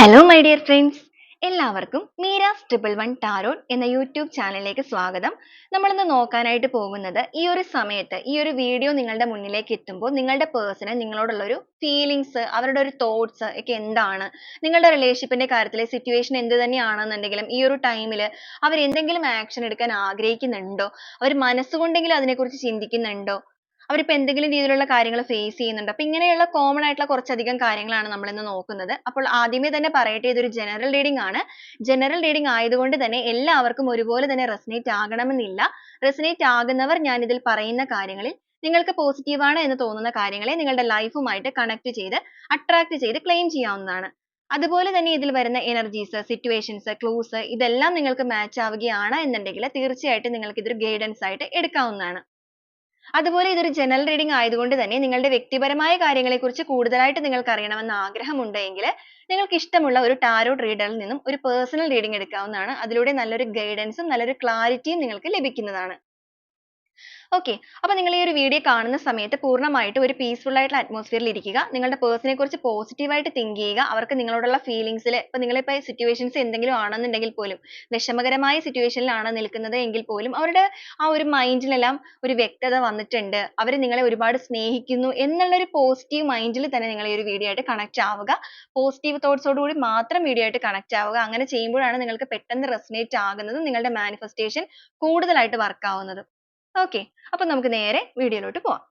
Hello my dear friends എല്ലാവർക്കും Meera's triple one tarot എന്ന YouTube ചാനലിലേക്ക് സ്വാഗതം. നമ്മളിന്ന് നോക്കാനായിട്ട് പോകുന്നത് ഈ ഒരു സമയത്ത് ഈ ഒരു വീഡിയോ നിങ്ങളുടെ മുന്നിലേക്ക് എത്തുമ്പോൾ നിങ്ങളുടെ പേഴ്സണൽ നിങ്ങളോടുള്ള ഒരു ഫീലിങ്സ് അവരുടെ ഒരു തോട്ട്സ് ഒക്കെ എന്താണ്? നിങ്ങളുടെ റിലേഷൻഷിപ്പിന്റെ കാര്യത്തിലെ സിറ്റുവേഷൻ എന്ത് തന്നെയാണെന്നുണ്ടെങ്കിലും ഈ ഒരു ടൈമിൽ അവർ എന്തെങ്കിലും ആക്ഷൻ എടുക്കാൻ ആഗ്രഹിക്കുന്നുണ്ടോ? അവർ മനസ്സുകൊണ്ടെങ്കിലും അതിനെക്കുറിച്ച് ചിന്തിക്കുന്നുണ്ടോ? അവരിപ്പോ എന്തെങ്കിലും രീതിയിലുള്ള കാര്യങ്ങൾ face ചെയ്യുന്നുണ്ട്. അപ്പൊ ഇങ്ങനെയുള്ള common ആയിട്ടുള്ള കുറച്ചധികം കാര്യങ്ങളാണ് നമ്മൾ ഇന്ന് നോക്കുന്നത്. അപ്പോൾ ആദ്യമേ തന്നെ പറയട്ടെ ഇതൊരു general reading ആണ്. general reading ആയതുകൊണ്ട് തന്നെ എല്ലാവർക്കും ഒരുപോലെ തന്നെ resonate ആകണമെന്നില്ല. resonate ആകുന്നവർ ഞാൻ ഇതിൽ പറയുന്ന കാര്യങ്ങളിൽ നിങ്ങൾക്ക് positive ആണ് എന്ന് തോന്നുന്ന കാര്യങ്ങളെ നിങ്ങളുടെ life കണക്ട് connect ചെയ്ത് attract ചെയ്ത് claim ചെയ്യാവുന്നതാണ്. അതുപോലെ തന്നെ ഇതിൽ വരുന്ന energies situations clues ഇതെല്ലാം നിങ്ങൾക്ക് match ആവുകയാണ് എന്നുണ്ടെങ്കിൽ തീർച്ചയായിട്ടും നിങ്ങൾക്ക് ഇതൊരു guidance ആയിട്ട് എടുക്കാവുന്നതാണ്. അതുപോലെ ഇതൊരു general reading ആയതുകൊണ്ട് തന്നെ നിങ്ങളുടെ വ്യക്തിപരമായ കാര്യങ്ങളെക്കുറിച്ച് കൂടുതലായിട്ട് നിങ്ങൾക്ക് അറിയണമെന്ന് ആഗ്രഹമുണ്ടെങ്കിൽ നിങ്ങൾക്ക് ഇഷ്ടമുള്ള ഒരു tarot reader ൽ നിന്നും ഒരു personal reading എടുക്കാവുന്നതാണ്. അതിലൂടെ നല്ലൊരു guidance ഉം നല്ലൊരു clarity യും നിങ്ങൾക്ക് ലഭിക്കുന്നതാണ്. Okay. അപ്പോൾ നിങ്ങൾ ഈ ഒരു വീഡിയോ കാണുന്ന സമയത്ത് പൂർണമായിട്ടും ഒരു peaceful ആയിട്ടുള്ള atmosphere ൽ ഇരിക്കുക. നിങ്ങളുടെ person നെ കുറിച്ച് positive ആയിട്ട് think ചെയ്യുക. അവർക്ക് നിങ്ങളോടുള്ള feelings ൽ ഇപ്പൊ നിങ്ങളിപ്പോ situations എന്തെങ്കിലും ആണെന്നുണ്ടെങ്കിൽ പോലും വിഷമകരമായ situation നിൽക്കുന്നത് എങ്കിൽ പോലും അവരുടെ ആ ഒരു mind ഒരു വ്യക്തത വന്നിട്ടുണ്ട്. അവർ നിങ്ങളെ ഒരുപാട് സ്നേഹിക്കുന്നു എന്നുള്ള ഒരു positive mind ൽ തന്നെ നിങ്ങൾ ഈ ഒരു വീഡിയോ ആയിട്ട് connect ആവുക. Positive thoughts ഓട് കൂടി മാത്രം വീഡിയോ ആയിട്ട് connect ആവുക. അങ്ങനെ ചെയ്യുമ്പോഴാണ് നിങ്ങൾക്ക് പെട്ടെന്ന് resonate ആകുന്നതും നിങ്ങളുടെ manifestation കൂടുതലായിട്ട് work ആവുന്നതും. Okay. അപ്പൊ നമുക്ക് നേരെ വീഡിയോയിലോട്ട് പോവാം.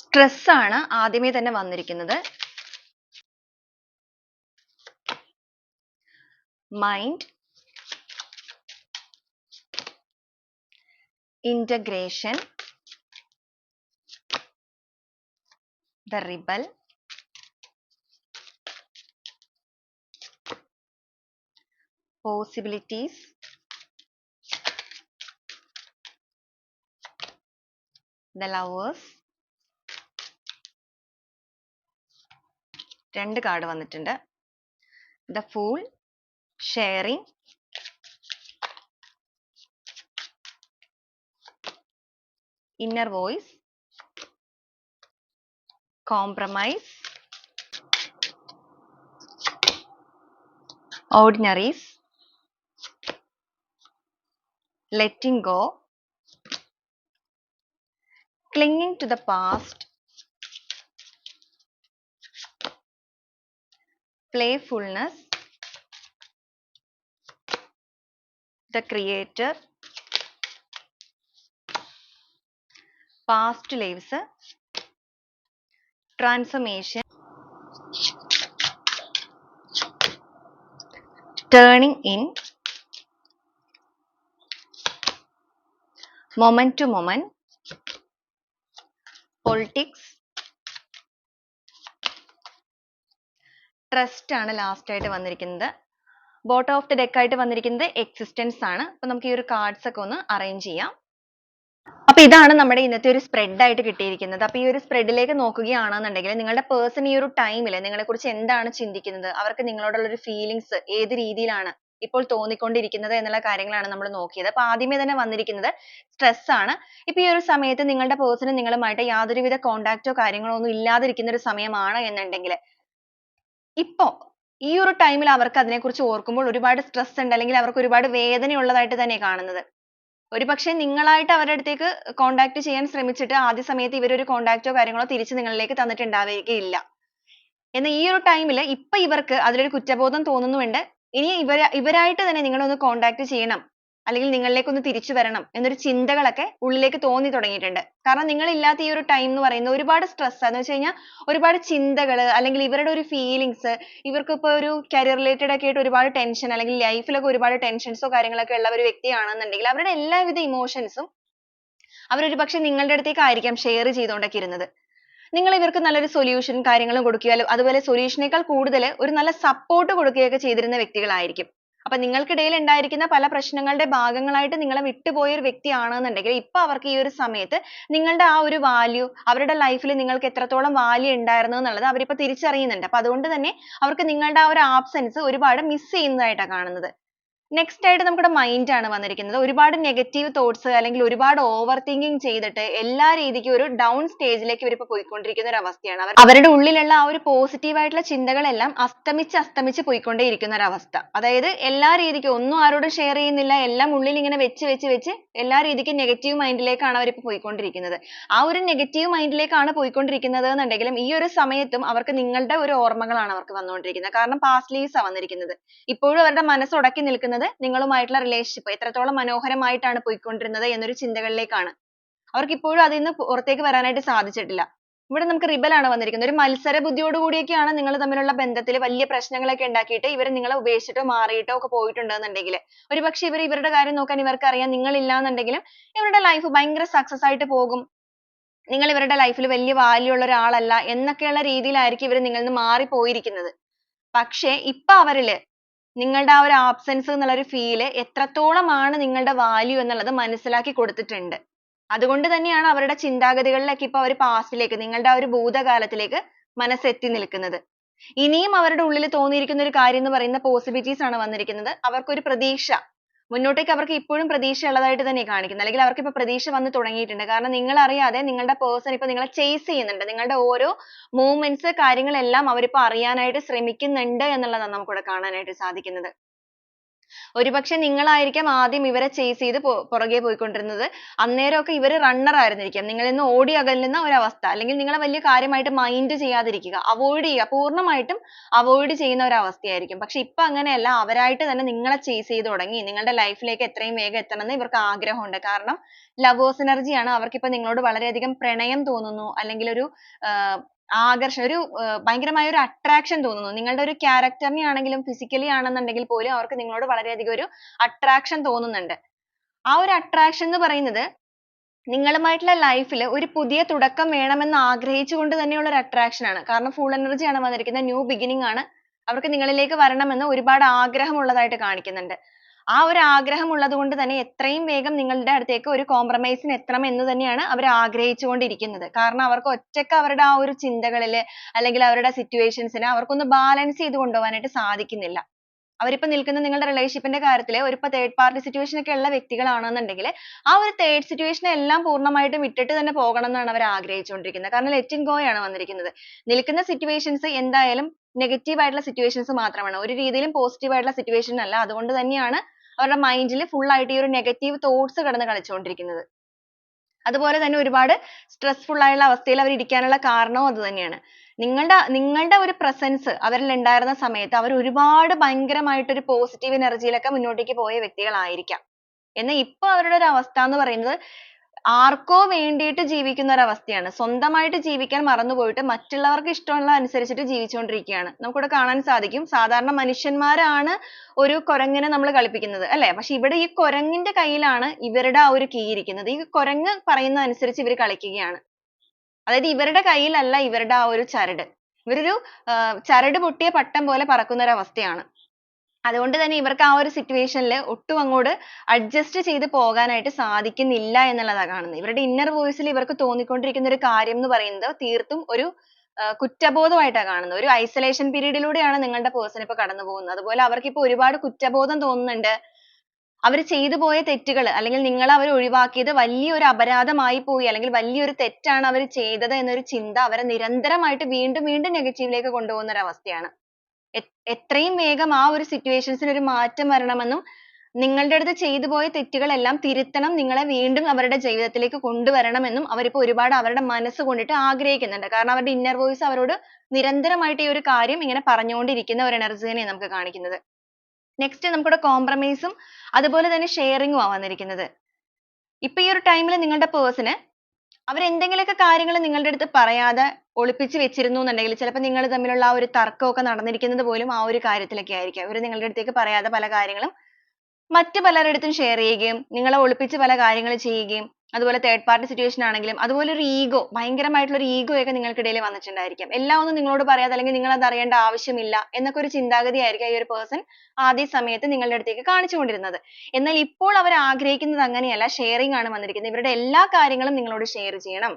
സ്ട്രെസ് ആണ് ആദ്യമേ തന്നെ വന്നിരിക്കുന്നത്. Mind integration the rebel. Possibilities the lovers രണ്ട് കാർഡ് വന്നിട്ടുണ്ട് the fool sharing inner voice compromise ordinaries letting go clinging to the past playfulness the creator past lives transformation turning in moment to moment. Politics. Trust ആണ് last ആയിട്ട് വന്നിരിക്കുന്നത്. Bottom of the deck ആയിട്ട് വന്നിരിക്കുന്നത് existence ആണ്. അപ്പൊ നമുക്ക് ഈ ഒരു കാർഡ്സ് ഒക്കെ ഒന്ന് അറേഞ്ച് ചെയ്യാം. അപ്പൊ ഇതാണ് നമ്മുടെ ഇന്നത്തെ ഒരു സ്പ്രെഡ് ആയിട്ട് കിട്ടിയിരിക്കുന്നത്. അപ്പൊ ഈ ഒരു സ്പ്രെഡിലേക്ക് നോക്കുകയാണെന്നുണ്ടെങ്കിൽ നിങ്ങളുടെ പേഴ്സൺ ഈ ഒരു ടൈമിൽ നിങ്ങളെ കുറിച്ച് എന്താണ് ചിന്തിക്കുന്നത്? അവർക്ക് നിങ്ങളോടുള്ള ഒരു ഫീലിങ്സ് ഏത് രീതിയിലാണ് ഇപ്പോൾ തോന്നിക്കൊണ്ടിരിക്കുന്നത് എന്നുള്ള കാര്യങ്ങളാണ് നമ്മൾ നോക്കിയത്. അപ്പൊ ആദ്യമേ തന്നെ വന്നിരിക്കുന്നത് stress ആണ്. ഇപ്പൊ ഈ ഒരു സമയത്ത് നിങ്ങളുടെ person നിങ്ങളുമായിട്ട് യാതൊരുവിധ ഓ കാര്യങ്ങളോ ഒന്നും ഇല്ലാതിരിക്കുന്ന ഒരു സമയമാണ് എന്നുണ്ടെങ്കിൽ ഇപ്പോ ഈ ഒരു time ൽ അവർക്ക് അതിനെക്കുറിച്ച് ഓർക്കുമ്പോൾ ഒരുപാട് stress ഉണ്ട് അല്ലെങ്കിൽ അവർക്ക് ഒരുപാട് വേദന ഉള്ളതായിട്ട് തന്നെ കാണുന്നത്. ഒരുപക്ഷെ നിങ്ങളായിട്ട് അവരുടെ അടുത്തേക്ക് കോണ്ടാക്ട് ചെയ്യാൻ ശ്രമിച്ചിട്ട് ആദ്യ സമയത്ത് ഇവർ ഒരു കോണ്ടാക്റ്റോ കാര്യങ്ങളോ തിരിച്ച് നിങ്ങളിലേക്ക് തന്നിട്ടുണ്ടാവുകയില്ല. എന്നാൽ ഈ ഒരു ടൈമിൽ ഇപ്പൊ ഇവർക്ക് അതിലൊരു കുറ്റബോധം തോന്നുന്നുണ്ട്. ഇനി ഇവർ ഇവരായിട്ട് തന്നെ നിങ്ങൾ ഒന്ന് കോണ്ടാക്ട് ചെയ്യണം. അല്ലെങ്കിൽ നിങ്ങളിലേക്ക് ഒന്ന് തിരിച്ചു വരണം എന്നൊരു ചിന്തകളൊക്കെ ഉള്ളിലേക്ക് തോന്നി തുടങ്ങിയിട്ടുണ്ട്. കാരണം നിങ്ങൾ ഇല്ലാത്ത ഈ ഒരു time എന്ന് പറയുന്നത് ഒരുപാട് stress എന്ന് വെച്ച് കഴിഞ്ഞാൽ ഒരുപാട് ചിന്തകൾ അല്ലെങ്കിൽ ഇവരുടെ ഒരു feelings ഇവർക്ക് ഇപ്പൊ ഒരു career related ഒക്കെ ആയിട്ട് ഒരുപാട് tension അല്ലെങ്കിൽ life ഒരുപാട് tensions കാര്യങ്ങളൊക്കെ ഉള്ള ഒരു വ്യക്തിയാണെന്നുണ്ടെങ്കിൽ അവരുടെ എല്ലാവിധ emotions ഉം അവർ ഒരുപക്ഷെ നിങ്ങളുടെ അടുത്തേക്ക് ആയിരിക്കാം share ചെയ്തുകൊണ്ടൊക്കെ ഇരുന്നത്. നിങ്ങൾ ഇവർക്ക് നല്ലൊരു solution കാര്യങ്ങളും കൊടുക്കുകയോ അതുപോലെ solution നേക്കാൾ കൂടുതൽ ഒരു നല്ല support കൊടുക്കുകയൊക്കെ ചെയ്തിരുന്ന വ്യക്തികളായിരിക്കും അപ്പൊ നിങ്ങൾക്കിടയിൽ ഉണ്ടായിരിക്കുന്ന പല പ്രശ്നങ്ങളുടെ ഭാഗങ്ങളായിട്ട് നിങ്ങളെ വിട്ടുപോയ ഒരു വ്യക്തിയാണെന്നുണ്ടെങ്കിൽ ഇപ്പൊ അവർക്ക് ഈ ഒരു സമയത്ത് നിങ്ങളുടെ ആ ഒരു value അവരുടെ life ൽ നിങ്ങൾക്ക് എത്രത്തോളം value ഉണ്ടായിരുന്നു എന്നുള്ളത് അവരിപ്പോ തിരിച്ചറിയുന്നുണ്ട്. അപ്പോൾ അതുകൊണ്ട് തന്നെ അവർക്ക് നിങ്ങളുടെ ആ ഒരു absence ഒരുപാട് miss ചെയ്യുന്നതായിട്ടാണ് കാണുന്നത്. നെക്സ്റ്റ് ആയിട്ട് നമ്മുടെ mind ആണ് വന്നിരിക്കുന്നത്. ഒരുപാട് negative thoughts അല്ലെങ്കിൽ ഒരുപാട് over thinking ചെയ്തിട്ട് എല്ലാ രീതിക്കും ഒരു ഡൗൺ സ്റ്റേജിലേക്ക് ഇവർ ഇപ്പോൾ പോയിക്കൊണ്ടിരിക്കുന്ന ഒരു അവസ്ഥയാണ്. അവരുടെ ഉള്ളിലുള്ള ആ ഒരു positive ആയിട്ടുള്ള ചിന്തകളെല്ലാം അസ്തമിച്ച് അസ്തമിച്ച് പോയിക്കൊണ്ടേയിരിക്കുന്ന ഒരു അവസ്ഥ. അതായത് എല്ലാ രീതിക്കും ഒന്നും ആരോടും share ചെയ്യുന്നില്ല. എല്ലാം ഉള്ളിൽ ഇങ്ങനെ വെച്ച് വെച്ച് വെച്ച് എല്ലാ രീതിക്കും നെഗറ്റീവ് മൈൻഡിലേക്കാണ് അവർ ഇപ്പോൾ പോയിക്കൊണ്ടിരിക്കുന്നത്. ആ ഒരു negative mind ലേക്കാണ് പോയിക്കൊണ്ടിരിക്കുന്നത് എന്നുണ്ടെങ്കിലും ഈ ഒരു സമയത്തും അവർക്ക് നിങ്ങളുടെ ഒരു ഓർമ്മകളാണ് അവർക്ക് വന്നുകൊണ്ടിരിക്കുന്നത്. കാരണം past lives ആ വന്നിരിക്കുന്നത്. ഇപ്പോഴും അവരുടെ മനസ്സ് ഉടക്കി നിൽക്കുന്നത് നിങ്ങളുമായിട്ടുള്ള relationship എത്രത്തോളം മനോഹരമായിട്ടാണ് പോയിക്കൊണ്ടിരുന്നത് എന്നൊരു ചിന്തകളിലേക്കാണ്. അവർക്ക് ഇപ്പോഴും അതിൽ നിന്ന് പുറത്തേക്ക് വരാനായിട്ട് സാധിച്ചിട്ടില്ല. ഇവിടെ നമുക്ക് rebel ആണ് വന്നിരിക്കുന്നത്. ഒരു മത്സര ബുദ്ധിയോട് കൂടിയൊക്കെയാണ് നിങ്ങൾ തമ്മിലുള്ള ബന്ധത്തിൽ വലിയ പ്രശ്നങ്ങളൊക്കെ ഉണ്ടാക്കിയിട്ട് ഇവർ നിങ്ങളെ ഉപേക്ഷിച്ചിട്ടോ മാറിയിട്ടോ ഒക്കെ പോയിട്ടുണ്ടെന്നുണ്ടെങ്കിൽ. ഒരുപക്ഷെ ഇവർ ഇവരുടെ കാര്യം നോക്കാൻ ഇവർക്ക് അറിയാം നിങ്ങൾ ഇല്ല ഇവരുടെ life ഭയങ്കര success ആയിട്ട് പോകും. നിങ്ങൾ ഇവരുടെ life ൽ വലിയ value ഉള്ള ഒരാളല്ല എന്നൊക്കെയുള്ള രീതിയിലായിരിക്കും ഇവർ നിങ്ങളിൽ നിന്ന് മാറി പോയിരിക്കുന്നത് പക്ഷേ ഇപ്പൊ അവരിൽ നിങ്ങളുടെ ആ ഒരു absence എന്നുള്ള ഒരു feel എത്രത്തോളമാണ് നിങ്ങളുടെ value എന്നുള്ളത് മനസ്സിലാക്കി കൊടുത്തിട്ടുണ്ട്. അതുകൊണ്ട് തന്നെയാണ് അവരുടെ ചിന്താഗതികളിലൊക്കെ ഇപ്പൊ അവർ past ലേക്ക് നിങ്ങളുടെ ആ ഒരു ഭൂതകാലത്തിലേക്ക് മനസ്സ് എത്തി നിൽക്കുന്നത്. ഇനിയും അവരുടെ ഉള്ളിൽ തോന്നിയിരിക്കുന്ന ഒരു കാര്യം എന്ന് പറയുന്നത് possibilities ആണ് വന്നിരിക്കുന്നത്. അവർക്ക് ഒരു പ്രതീക്ഷ മുന്നോട്ടേക്ക് അവർക്ക് ഇപ്പോഴും പ്രതീക്ഷ ഉള്ളതായിട്ട് തന്നെ കാണിക്കുന്നത്. അല്ലെങ്കിൽ അവർക്ക് ഇപ്പൊ പ്രതീക്ഷ വന്നു തുടങ്ങിയിട്ടുണ്ട്. കാരണം നിങ്ങൾ അറിയാതെ നിങ്ങളുടെ പേഴ്സൺ ഇപ്പൊ നിങ്ങളെ chase ചെയ്യുന്നുണ്ട്. നിങ്ങളുടെ ഓരോ മൂവ്മെന്റ്സ് കാര്യങ്ങളെല്ലാം അവരിപ്പോ അറിയാനായിട്ട് ശ്രമിക്കുന്നുണ്ട് എന്നുള്ളതാണ് നമുക്കിവിടെ കാണാനായിട്ട് സാധിക്കുന്നത്. ഒരുപക്ഷെ നിങ്ങളായിരിക്കാം ആദ്യം ഇവരെ chase ചെയ്ത് പുറകെ പോയിക്കൊണ്ടിരുന്നത്. അന്നേരമൊക്കെ ഇവർ runner ആയിരുന്നിരിക്കാം. നിങ്ങളിൽ നിന്ന് ഓടി അകലുന്ന ഒരു അവസ്ഥ. അല്ലെങ്കിൽ നിങ്ങളെ വലിയ കാര്യമായിട്ട് mind ചെയ്യാതിരിക്കുക. avoid ചെയ്യുക. പൂർണമായിട്ടും avoid ചെയ്യുന്ന ഒരു അവസ്ഥയായിരിക്കും. പക്ഷെ ഇപ്പൊ അങ്ങനെയല്ല. അവരായിട്ട് തന്നെ നിങ്ങളെ chase ചെയ്ത് തുടങ്ങി. നിങ്ങളുടെ life ലേക്ക് എത്രയും വേഗം എത്തണം എന്ന് ഇവർക്ക് ആഗ്രഹമുണ്ട്. കാരണം lovers energy ആണ്. അവർക്ക് അവർക്കിപ്പോ നിങ്ങളോട് വളരെയധികം പ്രണയം തോന്നുന്നു. അല്ലെങ്കിൽ ഒരു ആകർഷണം ഒരു ഭയങ്കരമായ ഒരു attraction തോന്നുന്നു. നിങ്ങളുടെ ഒരു character നെ ആണെങ്കിലും physically ആണെന്നുണ്ടെങ്കിൽ പോലും അവർക്ക് നിങ്ങളോട് വളരെ വളരെയധികം ഒരു attraction തോന്നുന്നുണ്ട്. ആ ഒരു attraction എന്ന് പറയുന്നത് നിങ്ങളുമായിട്ടുള്ള life ൽ ഒരു പുതിയ തുടക്കം വേണമെന്ന് ആഗ്രഹിച്ചുകൊണ്ട് തന്നെയുള്ള ഒരു attraction ആണ്. കാരണം full energy ആണ് വന്നിരിക്കുന്നത്. new beginning ആണ്. അവർക്ക് നിങ്ങളിലേക്ക് വരണമെന്ന് ഒരുപാട് ആഗ്രഹം ഉള്ളതായിട്ട് കാണിക്കുന്നുണ്ട്. ആ ഒരു ആഗ്രഹം ഉള്ളതുകൊണ്ട് തന്നെ എത്രയും വേഗം നിങ്ങളുടെ അടുത്തേക്ക് ഒരു compromise ന് എത്തണം എന്ന് തന്നെയാണ് അവർ ആഗ്രഹിച്ചുകൊണ്ടിരിക്കുന്നത്. കാരണം അവർക്ക് ഒറ്റയ്ക്ക് അവരുടെ ആ ഒരു ചിന്തകളിൽ അല്ലെങ്കിൽ അവരുടെ situations അവർക്കൊന്ന് balance ചെയ്ത് കൊണ്ടുപോകാനായിട്ട് സാധിക്കുന്നില്ല. അവരിപ്പോ നിൽക്കുന്ന നിങ്ങളുടെ relationship ന്റെ കാര്യത്തിൽ ഒരു ഇപ്പോൾ third party situation ഒക്കെ ഉള്ള വ്യക്തികളാണെന്നുണ്ടെങ്കിൽ ആ ഒരു third situation എല്ലാം പൂർണമായിട്ടും വിട്ടിട്ട് തന്നെ പോകണം എന്നാണ് അവർ ആഗ്രഹിച്ചുകൊണ്ടിരിക്കുന്നത്. കാരണം letting go ആണ് വന്നിരിക്കുന്നത്. നിൽക്കുന്ന situations എന്തായാലും negative ആയിട്ടുള്ള situations മാത്രമാണ്. ഒരു രീതിയിലും positive ആയിട്ടുള്ള situation അല്ല. അതുകൊണ്ട് തന്നെയാണ് അവരുടെ mind ൽ full ആയിട്ട് ഈ ഒരു negative thoughts കിടന്നു കളിച്ചുകൊണ്ടിരിക്കുന്നത്. അതുപോലെ തന്നെ ഒരുപാട് stressful ആയുള്ള അവസ്ഥയിൽ അവർ ഇരിക്കാനുള്ള കാരണവും അതുതന്നെയാണ്. നിങ്ങളുടെ നിങ്ങളുടെ ഒരു presence അവരിൽ ഉണ്ടായിരുന്ന സമയത്ത് അവർ ഒരുപാട് ഭയങ്കരമായിട്ട് ഒരു positive energy യിലൊക്കെ മുന്നോട്ടേക്ക് പോയ വ്യക്തികളായിരിക്കാം. എന്നാൽ ഇപ്പൊ അവരുടെ ഒരു അവസ്ഥ എന്ന് പറയുന്നത് ആർക്കോ വേണ്ടിയിട്ട് ജീവിക്കുന്ന ഒരു അവസ്ഥയാണ്. സ്വന്തമായിട്ട് ജീവിക്കാൻ മറന്നുപോയിട്ട് മറ്റുള്ളവർക്ക് ഇഷ്ടമുള്ള അനുസരിച്ചിട്ട് ജീവിച്ചുകൊണ്ടിരിക്കുകയാണ്. നമുക്കിവിടെ കാണാൻ സാധിക്കും. സാധാരണ മനുഷ്യന്മാരാണ് ഒരു കുരങ്ങിനെ നമ്മൾ കളിപ്പിക്കുന്നത് അല്ലേ? പക്ഷെ ഇവിടെ ഈ കുരങ്ങിന്റെ കയ്യിലാണ് ഇവരുടെ ആ ഒരു key ഇരിക്കുന്നത്. ഈ കുരങ്ങ് പറയുന്ന അനുസരിച്ച് ഇവർ കളിക്കുകയാണ്. അതായത് ഇവരുടെ കയ്യിലല്ല ഇവരുടെ ആ ഒരു ചരട്. ഇവരൊരു ചരട് പൊട്ടിയ പട്ടം പോലെ പറക്കുന്ന ഒരു അവസ്ഥയാണ്. അതുകൊണ്ട് തന്നെ ഇവർക്ക് ആ ഒരു situation ൽ ഒട്ടും അങ്ങോട്ട് adjust ചെയ്ത് പോകാനായിട്ട് സാധിക്കുന്നില്ല എന്നുള്ളതാ കാണുന്നത്. ഇവരുടെ inner voice ൽ ഇവർക്ക് തോന്നിക്കൊണ്ടിരിക്കുന്ന ഒരു കാര്യം എന്ന് പറയുന്നത് തീർത്തും ഒരു കുറ്റബോധമായിട്ടാണ് കാണുന്നത്. ഒരു isolation period ലൂടെയാണ് നിങ്ങളുടെ person ഇപ്പോ കടന്നുപോകുന്നത്. അതുപോലെ അവർക്ക് ഇപ്പോ ഒരുപാട് കുറ്റബോധം തോന്നുന്നുണ്ട്. അവർ ചെയ്തു പോയ തെറ്റുകൾ അല്ലെങ്കിൽ നിങ്ങൾ അവർ ഒഴിവാക്കിയത് വലിയൊരു അപരാധമായി പോയി അല്ലെങ്കിൽ വലിയൊരു തെറ്റാണ് അവർ ചെയ്തത് എന്നൊരു ചിന്ത അവരെ നിരന്തരമായിട്ട് വീണ്ടും വീണ്ടും negative ലേക്ക് കൊണ്ടുപോകുന്ന ഒരു അവസ്ഥയാണ്. എത്രയും വേഗം ആ ഒരു situations ന് ഒരു മാറ്റം വരണമെന്നും നിങ്ങളുടെ അടുത്ത് ചെയ്തു പോയ തെറ്റുകളെല്ലാം തിരുത്തണം നിങ്ങളെ വീണ്ടും അവരുടെ ജീവിതത്തിലേക്ക് കൊണ്ടുവരണമെന്നും അവരിപ്പോ ഒരുപാട് അവരുടെ മനസ്സ് കൊണ്ടിട്ട് ആഗ്രഹിക്കുന്നുണ്ട്. കാരണം അവരുടെ inner voice അവരോട് നിരന്തരമായിട്ട് ഈ ഒരു കാര്യം ഇങ്ങനെ പറഞ്ഞുകൊണ്ടിരിക്കുന്ന ഒരു energy നെയാണ് നമുക്ക് കാണിക്കുന്നത്. next നമുക്കിവിടെ compromise ഉം അതുപോലെ തന്നെ sharing ഉം ആ വന്നിരിക്കുന്നത്. ഇപ്പൊ ഈ ഒരു time ൽ നിങ്ങളുടെ person അവർ എന്തെങ്കിലുമൊക്കെ കാര്യങ്ങൾ നിങ്ങളുടെ അടുത്ത് പറയാതെ ഒളിപ്പിച്ചു വെച്ചിരുന്നു എന്നുണ്ടെങ്കിൽ ചിലപ്പോൾ നിങ്ങൾ തമ്മിലുള്ള ആ ഒരു തർക്കം ഒക്കെ നടന്നിരിക്കുന്നത് പോലും ആ ഒരു കാര്യത്തിലൊക്കെ ആയിരിക്കാം. ഇവർ നിങ്ങളുടെ അടുത്തേക്ക് പറയാതെ പല കാര്യങ്ങളും മറ്റു പലരുടെ അടുത്തും ഷെയർ ചെയ്യുകയും നിങ്ങളെ ഒളിപ്പിച്ച് പല കാര്യങ്ങൾ ചെയ്യുകയും അതുപോലെ തേർഡ് പാർട്ടി സിറ്റുവേഷൻ ആണെങ്കിലും അതുപോലെ ഒരു ഈഗോ ഭയങ്കരമായിട്ടുള്ള ഒരു ego ഒക്കെ നിങ്ങൾക്കിടയിൽ വന്നിട്ടുണ്ടായിരിക്കാം. എല്ലാം ഒന്നും നിങ്ങളോട് പറയാതെ അല്ലെങ്കിൽ നിങ്ങൾ അത് അറിയേണ്ട ആവശ്യമില്ല എന്നൊക്കെ ഒരു ചിന്താഗതി ആയിരിക്കാം ഈ ഒരു പേഴ്സൺ ആദ്യ സമയത്ത് നിങ്ങളുടെ അടുത്തേക്ക് കാണിച്ചുകൊണ്ടിരുന്നത്. എന്നാൽ ഇപ്പോൾ അവർ ആഗ്രഹിക്കുന്നത് അങ്ങനെയല്ല sharing ആണ് വന്നിരിക്കുന്നത്. ഇവരുടെ എല്ലാ കാര്യങ്ങളും നിങ്ങളോട് share ചെയ്യണം.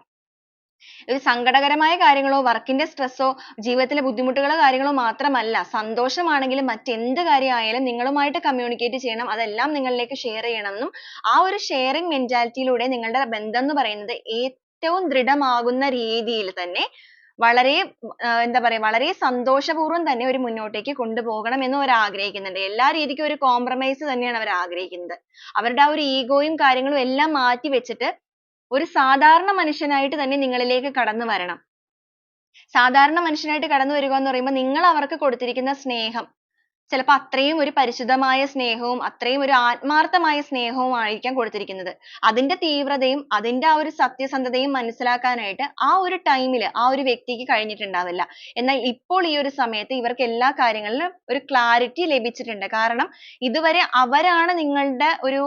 ഒരു സങ്കടകരമായ കാര്യങ്ങളോ work ന്റെ stress ഓ ജീവിതത്തിലെ ബുദ്ധിമുട്ടുകളോ കാര്യങ്ങളോ മാത്രമല്ല. സന്തോഷമാണെങ്കിലും മറ്റെന്ത് കാര്യമായാലും നിങ്ങളുമായിട്ട് communicate ചെയ്യണം. അതെല്ലാം നിങ്ങളിലേക്ക് ഷെയർ ചെയ്യണമെന്നും ആ ഒരു sharing mentality യിലൂടെ നിങ്ങളുടെ ബന്ധം എന്ന് പറയുന്നത് ഏറ്റവും ദൃഢമാകുന്ന രീതിയിൽ തന്നെ വളരെ എന്താ പറയാ വളരെ സന്തോഷപൂർവം തന്നെ ഒരു മുന്നോട്ടേക്ക് കൊണ്ടുപോകണം എന്ന് അവർ ആഗ്രഹിക്കുന്നുണ്ട്. എല്ലാ രീതിക്കും ഒരു compromise തന്നെയാണ് അവർ ആഗ്രഹിക്കുന്നത്. അവരുടെ ആ ഒരു ഈഗോയും കാര്യങ്ങളും എല്ലാം മാറ്റി വെച്ചിട്ട് ഒരു സാധാരണ മനുഷ്യനായിട്ട് തന്നെ നിങ്ങളിലേക്ക് കടന്നു വരണം. സാധാരണ മനുഷ്യനായിട്ട് കടന്നു വരിക എന്ന് പറയുമ്പോൾ നിങ്ങൾ അവർക്ക് കൊടുത്തിരിക്കുന്ന സ്നേഹം ചിലപ്പോൾ അത്രയും ഒരു പരിശുദ്ധമായ സ്നേഹവും അത്രയും ഒരു ആത്മാർത്ഥമായ സ്നേഹവും ആയിരിക്കാം കൊടുത്തിരിക്കുന്നത്. അതിന്റെ തീവ്രതയും അതിന്റെ ആ ഒരു സത്യസന്ധതയും മനസ്സിലാക്കാനായിട്ട് ആ ഒരു time ൽ ആ ഒരു വ്യക്തിക്ക് കഴിഞ്ഞിട്ടുണ്ടാവില്ല. എന്നാൽ ഇപ്പോൾ ഈ ഒരു സമയത്ത് ഇവർക്ക് എല്ലാ കാര്യങ്ങളിലും ഒരു clarity ലഭിച്ചിട്ടുണ്ട്. കാരണം ഇതുവരെ അവരാണ് നിങ്ങളുടെ ഒരു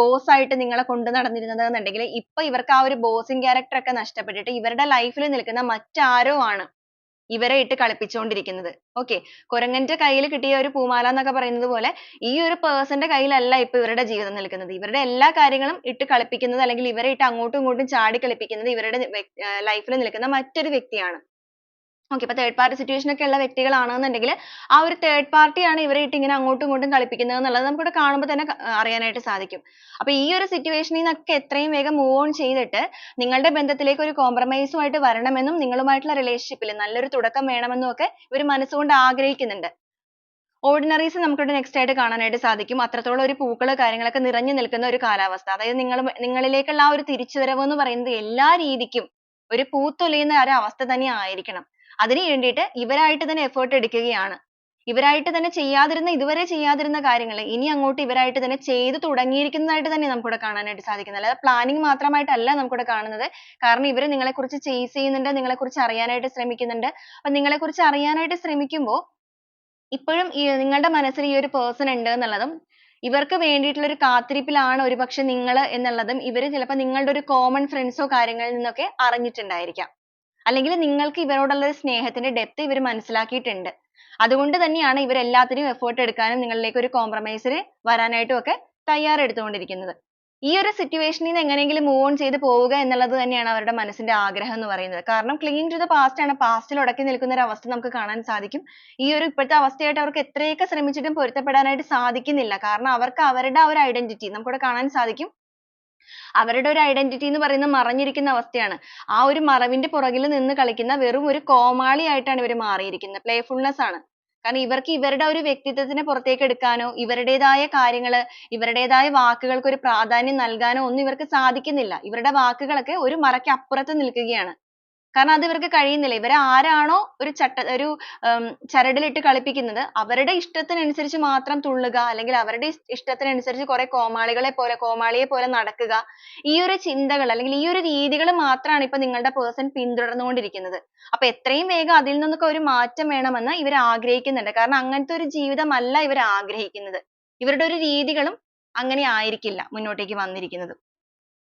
boss ആയിട്ട് നിങ്ങളെ കൊണ്ട് നടന്നിരുന്നത് എന്നുണ്ടെങ്കിൽ ഇപ്പൊ ഇവർക്ക് ആ ഒരു bossing character ഒക്കെ നഷ്ടപ്പെട്ടിട്ട് ഇവരുടെ life ൽ നിൽക്കുന്ന മറ്റാരോ ആണ് ഇവരെ ഇട്ട് കളിപ്പിച്ചുകൊണ്ടിരിക്കുന്നത്. Okay. കുരങ്ങന്റെ കയ്യിൽ കിട്ടിയ ഒരു പൂമാല എന്നൊക്കെ പറയുന്നത് പോലെ ഈ ഒരു person ന്റെ കയ്യിലല്ല ഇപ്പോൾ ഇവരുടെ ജീവിതം നിൽക്കുന്നത്. ഇവരുടെ എല്ലാ കാര്യങ്ങളും ഇട്ട് കളിപ്പിക്കുന്നത് അല്ലെങ്കിൽ ഇവരെ ഇട്ട് അങ്ങോട്ടും ഇങ്ങോട്ടും ചാടി കളിപ്പിക്കുന്നത് ഇവരുടെ life ൽ നിൽക്കുന്ന മറ്റൊരു വ്യക്തിയാണ്. Okay അപ്പോൾ third party situation ഒക്കെ ഉള്ള വ്യക്തികളാണെന്നുണ്ടെങ്കിൽ ആ ഒരു third party ആണ് ഇവരെ ഇട്ട് ഇങ്ങനെ അങ്ങോട്ടും ഇങ്ങോട്ടും കളിപ്പിക്കുന്നത് എന്നുള്ളത് നമുക്ക് ഇവിടെ കാണുമ്പോൾ തന്നെ അറിയാനായിട്ട് സാധിക്കും. അപ്പൊ ഈ ഒരു situation ൽ നിന്നൊക്കെ എത്രയും വേഗം move on ചെയ്തിട്ട് നിങ്ങളുടെ ബന്ധത്തിലേക്ക് ഒരു compromise ആയിട്ട് വരണമെന്നും നിങ്ങളുമായിട്ടുള്ള relationship ൽ നല്ലൊരു തുടക്കം വേണമെന്നും ഒക്കെ ഇവർ മനസ്സുകൊണ്ട് ആഗ്രഹിക്കുന്നുണ്ട്. Ordinaries നമുക്കിവിടെ next ആയിട്ട് കാണാനായിട്ട് സാധിക്കും. അത്രത്തോളം ഒരു പൂക്കൾ കാര്യങ്ങളൊക്കെ നിറഞ്ഞു നിൽക്കുന്ന ഒരു കാലാവസ്ഥ. അതായത് നിങ്ങൾ നിങ്ങളിലേക്കുള്ള ആ ഒരു തിരിച്ചുവരവ് എന്ന് പറയുന്നത് എല്ലാ രീതിക്കും ഒരു പൂത്തൊലിയുന്ന ഒരു അവസ്ഥ തന്നെ ആയിരിക്കണം. അതിനു വേണ്ടിയിട്ട് ഇവരായിട്ട് തന്നെ effort എടുക്കുകയാണ്. ഇവരായിട്ട് തന്നെ ചെയ്യാതിരുന്ന ഇതുവരെ ചെയ്യാതിരുന്ന കാര്യങ്ങൾ ഇനി അങ്ങോട്ട് ഇവരായിട്ട് തന്നെ ചെയ്തു തുടങ്ങിയിരിക്കുന്നതായിട്ട് തന്നെ നമുക്ക് ഇവിടെ കാണാനായിട്ട് സാധിക്കുന്നത് അല്ലാതെ planning മാത്രമായിട്ടല്ല നമുക്ക് ഇവിടെ കാണുന്നത്. കാരണം ഇവർ നിങ്ങളെ കുറിച്ച് chase ചെയ്യുന്നുണ്ട് നിങ്ങളെ കുറിച്ച് അറിയാനായിട്ട് ശ്രമിക്കുന്നുണ്ട്. അപ്പോൾ നിങ്ങളെ കുറിച്ച് അറിയാനായിട്ട് ശ്രമിക്കുമ്പോൾ ഇപ്പോഴും ഈ നിങ്ങളുടെ മനസ്സിൽ ഈ ഒരു person ഉണ്ട് എന്നുള്ളതും ഇവർക്ക് വേണ്ടിയിട്ടുള്ള ഒരു കാത്തിരിപ്പിലാണ് ഒരുപക്ഷേ നിങ്ങൾ എന്നുള്ളതും ഇവർ ചിലപ്പോൾ നിങ്ങളുടെ ഒരു common friends ഓ കാര്യങ്ങളിൽ നിന്നൊക്കെ അറിഞ്ഞിട്ടുണ്ടായിരിക്കാം. അല്ലെങ്കിൽ നിങ്ങൾക്ക് ഇവരോടുള്ള സ്നേഹത്തിന്റെ depth ഇവർ മനസ്സിലാക്കിയിട്ടുണ്ട്. അതുകൊണ്ട് തന്നെയാണ് ഇവർ എല്ലാത്തിനും effort എടുക്കാനും നിങ്ങളിലേക്ക് ഒരു compromise ന് വരാനായിട്ടും ഒക്കെ തയ്യാറെടുത്തുകൊണ്ടിരിക്കുന്നത്. ഈ ഒരു situation ൽ നിന്ന് എങ്ങനെയെങ്കിലും move on ചെയ്ത് പോവുക എന്നുള്ളത് തന്നെയാണ് അവരുടെ മനസ്സിന്റെ ആഗ്രഹം എന്ന് പറയുന്നത്. കാരണം clinging to the past ആണ്. past ൽ ഉടക്കി നിൽക്കുന്ന ഒരു അവസ്ഥ നമുക്ക് കാണാൻ സാധിക്കും. ഈ ഒരു ഇപ്പോഴത്തെ അവസ്ഥയായിട്ട് അവർക്ക് എത്രയൊക്കെ ശ്രമിച്ചിട്ടും പൊരുത്തപ്പെടാനായിട്ട് സാധിക്കുന്നില്ല. കാരണം അവർക്ക് അവരുടെ ആ ഒരു identity നമുക്കിവിടെ കാണാൻ സാധിക്കും. അവരുടെ ഒരു identity എന്ന് പറയുന്നത് മറഞ്ഞിരിക്കുന്ന അവസ്ഥയാണ്. ആ ഒരു മറവിന്റെ പുറകിൽ നിന്ന് കളിക്കുന്ന വെറും ഒരു കോമാളി ആയിട്ടാണ് ഇവർ മാറിയിരിക്കുന്നത്. Playfulness ആണ്. കാരണം ഇവർക്ക് ഇവരുടെ ഒരു വ്യക്തിത്വത്തിനെ പുറത്തേക്ക് എടുക്കാനോ ഇവരുടേതായ കാര്യങ്ങൾ ഇവരുടേതായ വാക്കുകൾക്ക് ഒരു പ്രാധാന്യം നൽകാനോ ഒന്നും ഇവർക്ക് സാധിക്കുന്നില്ല. ഇവരുടെ വാക്കുകളൊക്കെ ഒരു മറയ്ക്ക് അപ്പുറത്ത് നിൽക്കുകയാണ്. കാരണം അത് ഇവർക്ക് കഴിയുന്നില്ല. ഇവരെ ആരാണോ ഒരു ചട്ട ഒരു ചരടിലിട്ട് കളിപ്പിക്കുന്നത് അവരുടെ ഇഷ്ടത്തിനനുസരിച്ച് മാത്രം തുള്ളുക അല്ലെങ്കിൽ അവരുടെ ഇഷ് ഇഷ്ടത്തിനനുസരിച്ച് കുറെ കോമാളികളെ പോലെ കോമാളിയെ പോലെ നടക്കുക ഈ ഒരു ചിന്തകൾ അല്ലെങ്കിൽ ഈ ഒരു രീതികൾ മാത്രമാണ് ഇപ്പൊ നിങ്ങളുടെ person പിന്തുടർന്നുകൊണ്ടിരിക്കുന്നത്. അപ്പൊ എത്രയും വേഗം അതിൽ നിന്നൊക്കെ ഒരു മാറ്റം വേണമെന്ന് ഇവർ ആഗ്രഹിക്കുന്നുണ്ട്. കാരണം അങ്ങനത്തെ ഒരു ജീവിതമല്ല ഇവർ ആഗ്രഹിക്കുന്നത്. ഇവരുടെ ഒരു രീതികളും അങ്ങനെ ആയിരിക്കില്ല മുന്നോട്ടേക്ക് വന്നിരിക്കുന്നത്.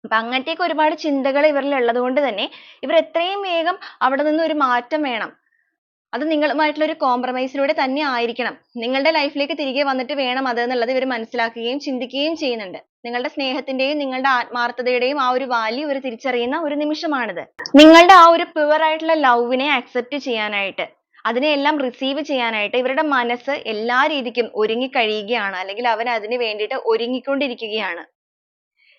അപ്പൊ അങ്ങനത്തെയൊക്കെ ഒരുപാട് ചിന്തകൾ ഇവരിൽ ഉള്ളത് കൊണ്ട് തന്നെ ഇവർ എത്രയും വേഗം അവിടെ നിന്ന് ഒരു മാറ്റം വേണം. അത് നിങ്ങളുമായിട്ടുള്ള ഒരു compromise ലൂടെ തന്നെ ആയിരിക്കണം. നിങ്ങളുടെ life ലേക്ക് തിരികെ വന്നിട്ട് വേണം അത് എന്നുള്ളത് ഇവർ മനസ്സിലാക്കുകയും ചിന്തിക്കുകയും ചെയ്യുന്നുണ്ട്. നിങ്ങളുടെ സ്നേഹത്തിന്റെയും നിങ്ങളുടെ ആത്മാർത്ഥതയുടെയും ആ ഒരു value ഇവർ തിരിച്ചറിയുന്ന ഒരു നിമിഷമാണിത്. നിങ്ങളുടെ ആ ഒരു pure ആയിട്ടുള്ള love നെ ചെയ്യാനായിട്ട് അതിനെയെല്ലാം receive ചെയ്യാനായിട്ട് ഇവരുടെ മനസ്സ് എല്ലാ രീതിക്കും ഒരുങ്ങി കഴിയുകയാണ്. അല്ലെങ്കിൽ അവർ അതിനു വേണ്ടിയിട്ട് ഒരുങ്ങിക്കൊണ്ടിരിക്കുകയാണ്.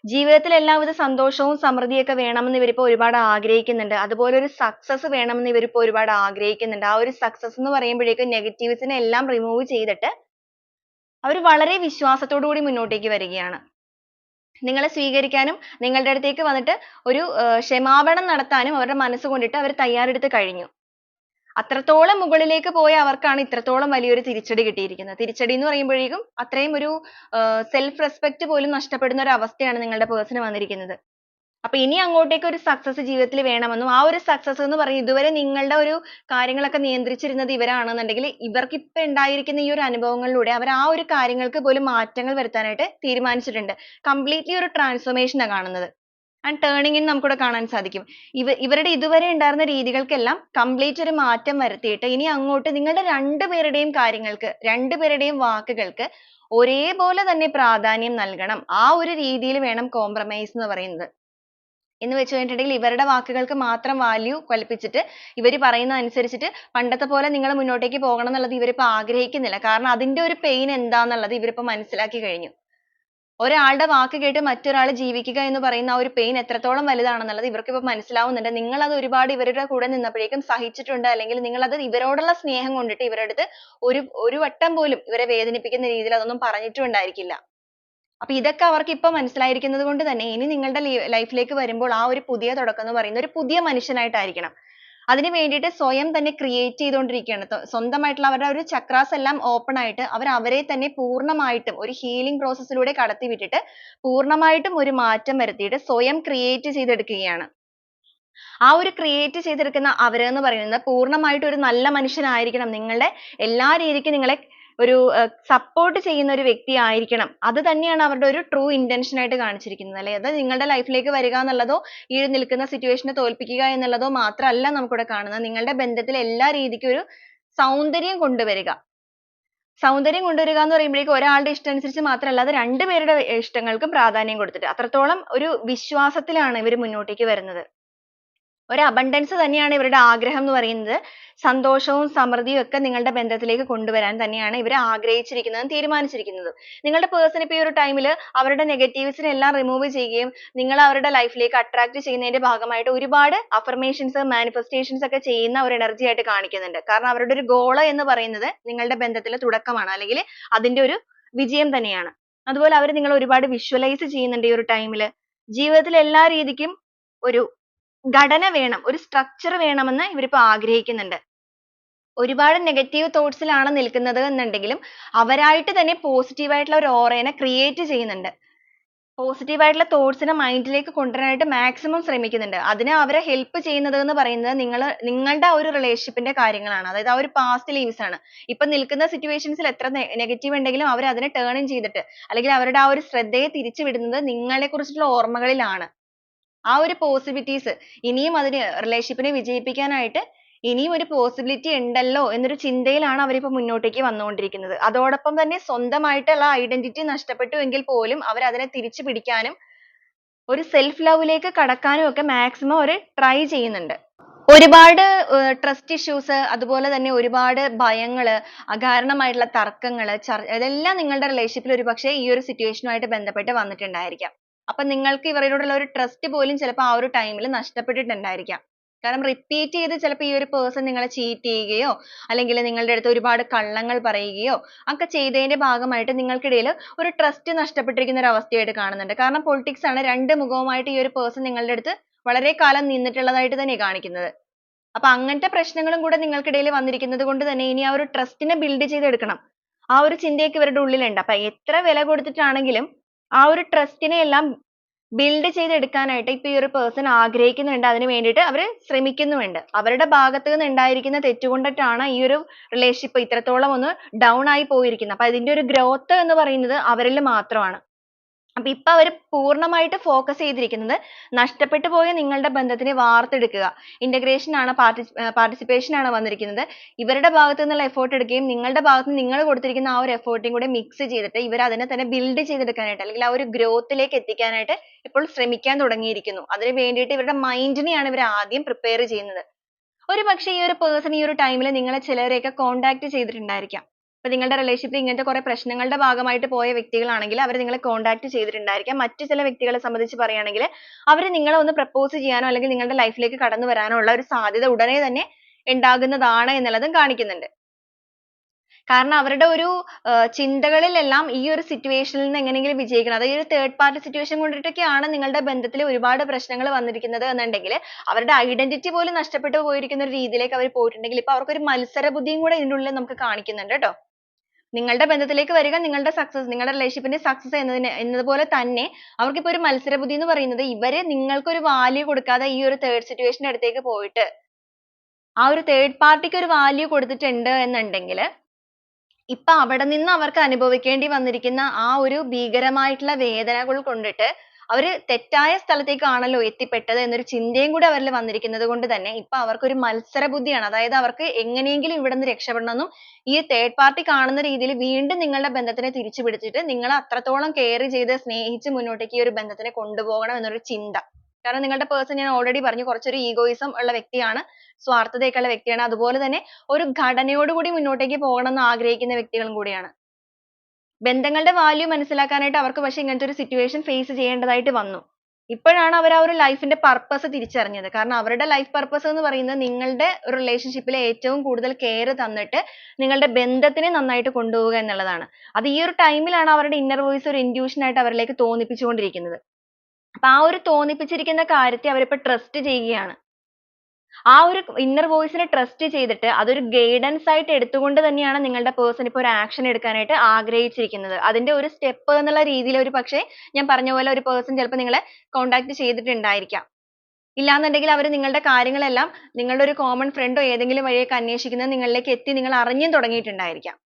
ജീവിതത്തിൽ എല്ലാവിധ സന്തോഷവും സമൃദ്ധിയൊക്കെ വേണമെന്ന് ഇവരിപ്പോ ഒരുപാട് ആഗ്രഹിക്കുന്നുണ്ട്. അതുപോലെ ഒരു സക്സസ് വേണമെന്ന് ഇവരിപ്പോ ഒരുപാട് ആഗ്രഹിക്കുന്നുണ്ട്. ആ ഒരു സക്സസ് എന്ന് പറയുമ്പോഴേക്കും നെഗറ്റീവ്സിനെ എല്ലാം റിമൂവ് ചെയ്തിട്ട് അവർ വളരെ വിശ്വാസത്തോടു കൂടി മുന്നോട്ടേക്ക് വരികയാണ്. നിങ്ങളെ സ്വീകരിക്കാനും നിങ്ങളുടെ അടുത്തേക്ക് വന്നിട്ട് ഒരു ക്ഷമാപണം നടത്താനും അവരുടെ മനസ്സ് കൊണ്ടിട്ട് അവർ തയ്യാറെടുത്ത് കഴിഞ്ഞു. അത്രത്തോളം മുകളിലേക്ക് പോയ അവർക്കാണ് ഇത്രത്തോളം വലിയൊരു തിരിച്ചടി കിട്ടിയിരിക്കുന്നത്. തിരിച്ചടി എന്ന് പറയുമ്പോഴേക്കും അത്രയും ഒരു self respect പോലും നഷ്ടപ്പെടുന്ന ഒരു അവസ്ഥയാണ് നിങ്ങളുടെ person ന് വന്നിരിക്കുന്നത്. അപ്പൊ ഇനി അങ്ങോട്ടേക്ക് ഒരു success ജീവിതത്തിൽ വേണമെന്നും ആ ഒരു success എന്ന് പറയുന്നത് ഇതുവരെ നിങ്ങളുടെ ഒരു കാര്യങ്ങളൊക്കെ നിയന്ത്രിച്ചിരുന്നത് ഇവരാണെന്നുണ്ടെങ്കിൽ ഇവർക്ക് ഇപ്പൊ ഉണ്ടായിരിക്കുന്ന ഈ ഒരു അനുഭവങ്ങളിലൂടെ അവർ ആ ഒരു കാര്യങ്ങൾക്ക് പോലും മാറ്റങ്ങൾ വരുത്താനായിട്ട് തീരുമാനിച്ചിട്ടുണ്ട്. Completely ഒരു transformation ആ കാണുന്നത്. And ടേണിംഗ് in നമുക്കിവിടെ കാണാൻ സാധിക്കും. ഇവ ഇവരുടെ ഇതുവരെ ഉണ്ടായിരുന്ന രീതികൾക്കെല്ലാം complete ഒരു മാറ്റം വരുത്തിയിട്ട് ഇനി അങ്ങോട്ട് നിങ്ങളുടെ രണ്ടുപേരുടെയും കാര്യങ്ങൾക്ക് രണ്ടുപേരുടെയും വാക്കുകൾക്ക് ഒരേപോലെ തന്നെ പ്രാധാന്യം നൽകണം. ആ ഒരു രീതിയിൽ വേണം compromise എന്ന് പറയുന്നത്. എന്ന് വെച്ച് കഴിഞ്ഞിട്ടുണ്ടെങ്കിൽ ഇവരുടെ വാക്കുകൾക്ക് മാത്രം value കൽപ്പിച്ചിട്ട് ഇവർ പറയുന്നത് അനുസരിച്ചിട്ട് പണ്ടത്തെ പോലെ നിങ്ങൾ മുന്നോട്ടേക്ക് പോകണം എന്നുള്ളത് ഇവരിപ്പോൾ ആഗ്രഹിക്കുന്നില്ല. കാരണം അതിന്റെ ഒരു pain എന്താന്നുള്ളത് ഇവരിപ്പോൾ മനസ്സിലാക്കി കഴിഞ്ഞു. ഒരാളുടെ വാക്ക് കേട്ട് മറ്റൊരാൾ ജീവിക്കുക എന്ന് പറയുന്ന ആ ഒരു pain എത്രത്തോളം വലുതാണെന്നുള്ളത് ഇവർക്ക് ഇപ്പോൾ മനസ്സിലാവുന്നുണ്ട്. നിങ്ങൾ അത് ഒരുപാട് ഇവരുടെ കൂടെ നിന്നപ്പോഴേക്കും സഹിച്ചിട്ടുണ്ട്. അല്ലെങ്കിൽ നിങ്ങൾ അത് ഇവരോടുള്ള സ്നേഹം കൊണ്ടിട്ട് ഇവരുടെ അടുത്ത് ഒരു ഒരു വട്ടം പോലും ഇവരെ വേദനിപ്പിക്കുന്ന രീതിയിൽ അതൊന്നും പറഞ്ഞിട്ടും ഉണ്ടായിരിക്കില്ല അപ്പൊ ഇതൊക്കെ അവർക്ക് ഇപ്പൊ മനസ്സിലായിരിക്കുന്നത് കൊണ്ട് തന്നെ ഇനി നിങ്ങളുടെ life ലേക്ക് വരുമ്പോൾ ആ ഒരു പുതിയ തുടക്കം എന്ന് പറയുന്നത് ഒരു പുതിയ മനുഷ്യനായിട്ടായിരിക്കണം. അതിന് വേണ്ടിയിട്ട് സ്വയം തന്നെ create ചെയ്തുകൊണ്ടിരിക്കുകയാണ്. സ്വന്തമായിട്ടുള്ള അവരുടെ ഒരു chakras എല്ലാം open ആയിട്ട് അവർ അവരെ തന്നെ പൂർണമായിട്ടും ഒരു healing process ലൂടെ കടത്തി വിട്ടിട്ട് പൂർണമായിട്ടും ഒരു മാറ്റം വരുത്തിയിട്ട് സ്വയം create ചെയ്തെടുക്കുകയാണ്. ആ ഒരു create ചെയ്തെടുക്കുന്ന അവർ എന്ന് പറയുന്നത് പൂർണമായിട്ടും ഒരു നല്ല മനുഷ്യനായിരിക്കണം. നിങ്ങളുടെ എല്ലാ രീതിക്കും നിങ്ങളെ ഒരു സപ്പോർട്ട് ചെയ്യുന്ന ഒരു വ്യക്തി ആയിരിക്കണം. അത് തന്നെയാണ് അവരുടെ ഒരു ട്രൂ intention ആയിട്ട് കാണിച്ചിരിക്കുന്നത് അല്ലേ? അത് നിങ്ങളുടെ ലൈഫിലേക്ക് ലേക്ക് വരിക എന്നുള്ളതോ ഈ നിൽക്കുന്ന സിറ്റുവേഷനെ തോൽപ്പിക്കുക എന്നുള്ളതോ മാത്രമല്ല നമുക്കിവിടെ കാണുന്നത്. നിങ്ങളുടെ ബന്ധത്തിൽ എല്ലാ രീതിക്കും ഒരു സൗന്ദര്യം കൊണ്ടുവരിക. സൗന്ദര്യം കൊണ്ടുവരിക എന്ന് പറയുമ്പോഴേക്കും ഒരാളുടെ ഇഷ്ടം അനുസരിച്ച് മാത്രമല്ല അത് രണ്ടുപേരുടെ ഇഷ്ടങ്ങൾക്കും പ്രാധാന്യം കൊടുത്തിട്ട് അത്രത്തോളം ഒരു വിശ്വാസത്തിലാണ് ഇവർ മുന്നോട്ടേക്ക് വരുന്നത്. ഒരു abundance തന്നെയാണ് ഇവരുടെ ആഗ്രഹം എന്ന് പറയുന്നത്. സന്തോഷവും സമൃദ്ധിയും ഒക്കെ നിങ്ങളുടെ ബന്ധത്തിലേക്ക് കൊണ്ടുവരാൻ തന്നെയാണ് ഇവർ ആഗ്രഹിച്ചിരിക്കുന്നതും തീരുമാനിച്ചിരിക്കുന്നതും. നിങ്ങളുടെ person ഇപ്പോൾ ഈ ഒരു time അവരുടെ negatives നെ എല്ലാം remove ചെയ്യുകയും നിങ്ങൾ അവരുടെ life ലേക്ക് attract ചെയ്യുന്നതിന്റെ ഭാഗമായിട്ട് ഒരുപാട് affirmations manifestations ഒക്കെ ചെയ്യുന്ന ഒരു energy ആയിട്ട് കാണിക്കുന്നുണ്ട്. കാരണം അവരുടെ ഒരു goal എന്ന് പറയുന്നത് നിങ്ങളുടെ ബന്ധത്തിലെ തുടക്കമാണ്. അല്ലെങ്കിൽ അതിന്റെ ഒരു വിജയം തന്നെയാണ്. അതുപോലെ അവർ നിങ്ങളെ ഒരുപാട് visualize ചെയ്യുന്നുണ്ട് ഈ ഒരു time ജീവിതത്തിൽ എല്ലാ രീതിക്കും ഒരു ഘടന വേണം ഒരു structure വേണമെന്ന് ഇവരിപ്പോൾ ആഗ്രഹിക്കുന്നുണ്ട്. ഒരുപാട് negative thoughts ലാണ് നിൽക്കുന്നത് എന്നുണ്ടെങ്കിലും അവരായിട്ട് തന്നെ positive ആയിട്ടുള്ള ഒരു aura നെ create ചെയ്യുന്നുണ്ട്. Positive ആയിട്ടുള്ള thoughts നെ mind ലേക്ക് കൊണ്ടുവരാനായിട്ട് maximum ശ്രമിക്കുന്നുണ്ട്. അതിന് അവരെ help ചെയ്യുന്നത് എന്ന് പറയുന്നത് നിങ്ങൾ നിങ്ങളുടെ ആ ഒരു relationship ന്റെ കാര്യങ്ങളാണ്. അതായത് ആ ഒരു past lives ആണ്. ഇപ്പൊ നിൽക്കുന്ന situations ൽ എത്ര negative ഉണ്ടെങ്കിലും അവർ അതിനെ turn ചെയ്തിട്ട് അല്ലെങ്കിൽ അവരുടെ ആ ഒരു ശ്രദ്ധയെ തിരിച്ചു വിടുന്നത് നിങ്ങളെ കുറിച്ചിട്ടുള്ള ഓർമ്മകളിലാണ്. ആ ഒരു possibilities ഇനിയും അതിന് relationship നെ വിജയിപ്പിക്കാനായിട്ട് ഇനിയും ഒരു possibility ഉണ്ടല്ലോ എന്നൊരു ചിന്തയിലാണ് അവരിപ്പോൾ മുന്നോട്ടേക്ക് വന്നുകൊണ്ടിരിക്കുന്നത്. അതോടൊപ്പം തന്നെ സ്വന്തമായിട്ടുള്ള identity നഷ്ടപ്പെട്ടു എങ്കിൽ പോലും അവർ അതിനെ തിരിച്ചു പിടിക്കാനും ഒരു self love ലേക്ക് കടക്കാനും ഒക്കെ maximum അവർ try ചെയ്യുന്നുണ്ട്. ഒരുപാട് trust issues അതുപോലെ തന്നെ ഒരുപാട് ഭയങ്ങൾ അകാരണമായിട്ടുള്ള തർക്കങ്ങൾ ഇതെല്ലാം നിങ്ങളുടെ relationship ൽ ഒരുപക്ഷേ ഈ ഒരു situation ആയിട്ട് ബന്ധപ്പെട്ട് വന്നിട്ടുണ്ടായിരിക്കാം. അപ്പൊ നിങ്ങൾക്ക് ഇവരോടുള്ള ഒരു trust പോലും ചിലപ്പോൾ ആ ഒരു time ൽ നഷ്ടപ്പെട്ടിട്ടുണ്ടായിരിക്കാം. കാരണം repeat ചെയ്ത് ചിലപ്പോൾ ഈ ഒരു person നിങ്ങളെ cheat ചെയ്യുകയോ അല്ലെങ്കിൽ നിങ്ങളുടെ അടുത്ത് ഒരുപാട് കള്ളങ്ങൾ പറയുകയോ ഒക്കെ ചെയ്തതിന്റെ ഭാഗമായിട്ട് നിങ്ങൾക്കിടയിൽ ഒരു trust നഷ്ടപ്പെട്ടിരിക്കുന്ന ഒരു അവസ്ഥയായിട്ട് കാണുന്നുണ്ട്. കാരണം politics ആണ് രണ്ട് മുഖവുമായിട്ട് ഈ ഒരു person നിങ്ങളുടെ അടുത്ത് വളരെ കാലം നിന്നിട്ടുള്ളതായിട്ട് തന്നെ കാണിക്കുന്നത്. അപ്പോൾ അങ്ങനത്തെ പ്രശ്നങ്ങളും കൂടെ നിങ്ങൾക്കിടയിൽ വന്നിരിക്കുന്നത് കൊണ്ട് തന്നെ ഇനി ആ ഒരു trust നെ build ചെയ്തെടുക്കണം. ആ ഒരു ചിന്തയൊക്കെ ഇവരുടെ ഉള്ളിലുണ്ട്. അപ്പോൾ എത്ര വില കൊടുത്തിട്ടാണെങ്കിലും ആ ഒരു ട്രസ്റ്റിനെ എല്ലാം build ചെയ്തെടുക്കാനായിട്ട് ഇപ്പൊ ഈ ഒരു പേഴ്സൺ ആഗ്രഹിക്കുന്നുണ്ട്. അതിന് വേണ്ടിയിട്ട് അവർ ശ്രമിക്കുന്നുമുണ്ട്. അവരുടെ ഭാഗത്ത് നിന്ന് ഉണ്ടായിരിക്കുന്ന തെറ്റുകൊണ്ടിട്ടാണ് ഈ ഒരു റിലേഷൻഷിപ്പ് ഇത്രത്തോളം ഒന്ന് ഡൗൺ ആയി പോയിരിക്കുന്നത്. അപ്പൊ ഇതിന്റെ ഒരു ഗ്രോത്ത് എന്ന് പറയുന്നത് അവരിൽ മാത്രമാണ്. അപ്പൊ ഇപ്പൊ അവർ പൂർണമായിട്ട് focus ചെയ്തിരിക്കുന്നത് നഷ്ടപ്പെട്ടു പോയ നിങ്ങളുടെ ബന്ധത്തിനെ വാർത്തെടുക്കുക. integration ആണ് participation ആണ് വന്നിരിക്കുന്നത്. ഇവരുടെ ഭാഗത്ത് നിന്നുള്ള effort എടുക്കുകയും നിങ്ങളുടെ ഭാഗത്ത് നിന്ന് നിങ്ങൾ കൊടുത്തിരിക്കുന്ന ആ ഒരു effort ഉം കൂടെ mix ചെയ്തിട്ട് ഇവർ അതിനെ തന്നെ build ചെയ്തെടുക്കാനായിട്ട് അല്ലെങ്കിൽ ആ ഒരു growth ലേക്ക് എത്തിക്കാനായിട്ട് ഇപ്പോൾ ശ്രമിക്കാൻ തുടങ്ങിയിരിക്കുന്നു. അതിന് വേണ്ടിയിട്ട് ഇവരുടെ mind നെയാണ് ഇവർ ആദ്യം prepare ചെയ്യുന്നത്. ഒരുപക്ഷേ ഈ ഒരു person ഈ ഒരു time ൽ നിങ്ങളെ ചിലരെയൊക്കെ contact ചെയ്തിട്ടുണ്ടായിരിക്കാം. ഇപ്പൊ നിങ്ങളുടെ relationship ൽ ഇങ്ങനത്തെ കുറെ പ്രശ്നങ്ങളുടെ ഭാഗമായിട്ട് പോയ വ്യക്തികളാണെങ്കിൽ അവർ നിങ്ങളെ contact ചെയ്തിട്ടുണ്ടായിരിക്കാം. മറ്റു ചില വ്യക്തികളെ സംബന്ധിച്ച് പറയുകയാണെങ്കിൽ അവർ നിങ്ങളെ ഒന്ന് propose ചെയ്യാനോ അല്ലെങ്കിൽ നിങ്ങളുടെ life ലേക്ക് കടന്നു വരാനോ ഉള്ള ഒരു സാധ്യത ഉടനെ തന്നെ ഉണ്ടാകുന്നതാണ് എന്നുള്ളതും കാണിക്കുന്നുണ്ട്. കാരണം അവരുടെ ഒരു ചിന്തകളിലെല്ലാം ഈ ഒരു situation ൽ നിന്ന് എങ്ങനെയെങ്കിലും വിജയിക്കണം. അതായത് ഒരു third party situation കൊണ്ടിട്ടൊക്കെയാണ് നിങ്ങളുടെ ബന്ധത്തിൽ ഒരുപാട് പ്രശ്നങ്ങൾ വന്നിരിക്കുന്നത് എന്നുണ്ടെങ്കിൽ അവരുടെ identity പോലും നഷ്ടപ്പെട്ടു പോയിരിക്കുന്ന ഒരു രീതിയിലേക്ക് അവർ പോയിട്ടുണ്ടെങ്കിൽ ഇപ്പൊ അവർക്ക് ഒരു മത്സര ബുദ്ധിയും കൂടെ ഇതിന്റെ ഉള്ളിൽ നമുക്ക് കാണിക്കുന്നുണ്ട് കേട്ടോ. നിങ്ങളുടെ ബന്ധത്തിലേക്ക് വരിക നിങ്ങളുടെ success നിങ്ങളുടെ relationship ന്റെ success എന്നതിന് എന്നതുപോലെ തന്നെ അവർക്ക് ഇപ്പോ ഒരു മത്സര ബുദ്ധി എന്ന് പറയുന്നത് ഇവർ നിങ്ങൾക്ക് ഒരു value കൊടുക്കാതെ ഈ ഒരു third situation ന്റെ അടുത്തേക്ക് പോയിട്ട് ആ ഒരു third party ക്ക് ഒരു value കൊടുത്തിട്ടുണ്ട് എന്നുണ്ടെങ്കിൽ ഇപ്പോ അവിടെ നിന്ന് അവർക്ക് അനുഭവിക്കേണ്ടി വന്നിരിക്കുന്ന ആ ഒരു ഭീകരമായിട്ടുള്ള വേദനകൾ കൊണ്ടിട്ട് അവർ തെറ്റായ സ്ഥലത്തേക്കാണല്ലോ എത്തിപ്പെട്ടത് എന്നൊരു ചിന്തയും കൂടി അവരിൽ വന്നിരിക്കുന്നത് കൊണ്ട് തന്നെ ഇപ്പൊ അവർക്ക് ഒരു മത്സര ബുദ്ധിയാണ് അതായത് അവർക്ക് എങ്ങനെയെങ്കിലും ഇവിടെ നിന്ന് രക്ഷപ്പെടണമെന്നും ഈ third party കാണുന്ന രീതിയിൽ വീണ്ടും നിങ്ങളുടെ ബന്ധത്തിനെ തിരിച്ചു പിടിച്ചിട്ട് നിങ്ങളെ അത്രത്തോളം care ചെയ്ത് സ്നേഹിച്ച് മുന്നോട്ടേക്ക് ഈ ഒരു ബന്ധത്തിനെ കൊണ്ടുപോകണം എന്നൊരു ചിന്ത. കാരണം നിങ്ങളുടെ person ഞാൻ already പറഞ്ഞു കുറച്ചൊരു egoism ഉള്ള വ്യക്തിയാണ് സ്വാർത്ഥതയൊക്കെ ഉള്ള വ്യക്തിയാണ്. അതുപോലെ തന്നെ ഒരു ഘടനയോട് കൂടി മുന്നോട്ടേക്ക് പോകണം എന്ന് ആഗ്രഹിക്കുന്ന വ്യക്തികളും കൂടിയാണ്. ബന്ധങ്ങളുടെ വാല്യൂ മനസ്സിലാക്കാനായിട്ട് അവർക്ക് പക്ഷെ ഇങ്ങനത്തെ ഒരു സിറ്റുവേഷൻ ഫേസ് ചെയ്യേണ്ടതായിട്ട് വന്നു. ഇപ്പോഴാണ് അവർ ആ ഒരു ലൈഫിന്റെ പർപ്പസ് തിരിച്ചറിഞ്ഞത്. കാരണം അവരുടെ ലൈഫ് പർപ്പസ് എന്ന് പറയുന്നത് നിങ്ങളുടെ relationship ഏറ്റവും കൂടുതൽ care തന്നിട്ട് നിങ്ങളുടെ ബന്ധത്തിനെ നന്നായിട്ട് കൊണ്ടുപോവുക എന്നുള്ളതാണ്. അത് ഈ ഒരു ടൈമിലാണ് ലാണ് അവരുടെ ഇന്നർ വോയിസ് ഒരു ഇൻഡ്യൂഷൻ ആയിട്ട് അവരിലേക്ക് തോന്നിപ്പിച്ചുകൊണ്ടിരിക്കുന്നത്. അപ്പൊ ആ ഒരു തോന്നിപ്പിച്ചിരിക്കുന്ന കാര്യത്തെ അവരിപ്പോ ട്രസ്റ്റ് ചെയ്യുകയാണ്. ആ ഒരു ഇന്നർ വോയിസിനെ ട്രസ്റ്റ് ചെയ്തിട്ട് അതൊരു ഗൈഡൻസ് ആയിട്ട് എടുത്തുകൊണ്ട് തന്നെയാണ് നിങ്ങളുടെ പേഴ്സൺ ഇപ്പോൾ ഒരു ആക്ഷൻ എടുക്കാനായിട്ട് ആഗ്രഹിച്ചിരിക്കുന്നത്. അതിന്റെ ഒരു സ്റ്റെപ്പ് എന്നുള്ള രീതിയിൽ ഒരു പക്ഷേ ഞാൻ പറഞ്ഞ പോലെ ഒരു പേഴ്സൺ ചിലപ്പോൾ നിങ്ങളെ കോൺടാക്ട് ചെയ്തിട്ടുണ്ടായിരിക്കാം. ഇല്ലാന്നുണ്ടെങ്കിൽ അവർ നിങ്ങളുടെ കാര്യങ്ങളെല്ലാം നിങ്ങളുടെ ഒരു കോമൺ ഫ്രണ്ടോ ഏതെങ്കിലും വഴിയൊക്കെ അന്വേഷിക്കുന്നത് നിങ്ങളിലേക്ക് എത്തി നിങ്ങൾ അറിഞ്ഞും തുടങ്ങിയിട്ടുണ്ടായിരിക്കാം.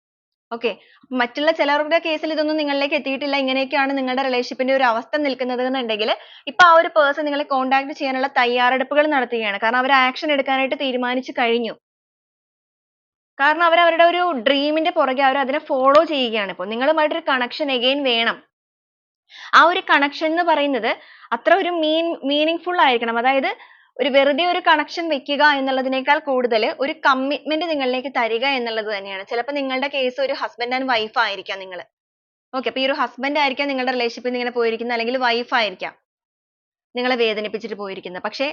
Okay മറ്റുള്ള ചിലരുടെ case ൽ ഇതൊന്നും നിങ്ങളിലേക്ക് എത്തിയിട്ടില്ല ഇങ്ങനെയൊക്കെയാണ് നിങ്ങളുടെ relationship ന്റെ ഒരു അവസ്ഥ നിൽക്കുന്നത് എന്നുണ്ടെങ്കിൽ ഇപ്പൊ ആ ഒരു person നിങ്ങളെ contact ചെയ്യാനുള്ള തയ്യാറെടുപ്പുകൾ നടത്തുകയാണ്. കാരണം അവർ action എടുക്കാനായിട്ട് തീരുമാനിച്ചു കഴിഞ്ഞു. കാരണം അവർ അവരുടെ ഒരു dream ന്റെ പുറകെ അവർ അതിനെ follow ചെയ്യുകയാണ് ഇപ്പോൾ. നിങ്ങളുമായിട്ട് ഒരു connection again വേണം. ആ ഒരു connection എന്ന് പറയുന്നത് അത്ര ഒരു mean meaningful ആയിരിക്കണം. അതായത് ഒരു വെറുതെ ഒരു കണക്ഷൻ വെക്കുക എന്നുള്ളതിനേക്കാൾ കൂടുതൽ ഒരു commitment നിങ്ങളിലേക്ക് തരിക എന്നുള്ളത് തന്നെയാണ്. ചിലപ്പോൾ നിങ്ങളുടെ കേസ് ഒരു ഹസ്ബൻഡ് ആൻഡ് വൈഫ് ആയിരിക്കാം നിങ്ങൾ. okay അപ്പോൾ ഈ ഒരു ഹസ്ബൻഡ് ആയിരിക്കാം നിങ്ങളുടെ റിലേഷൻഷിപ്പിൽ ഇങ്ങനെ പോയിരിക്കുന്നത് അല്ലെങ്കിൽ വൈഫ് ആയിരിക്കാം നിങ്ങളെ വേദനിപ്പിച്ചിട്ട് പോയിരിക്കുന്നത്. പക്ഷേ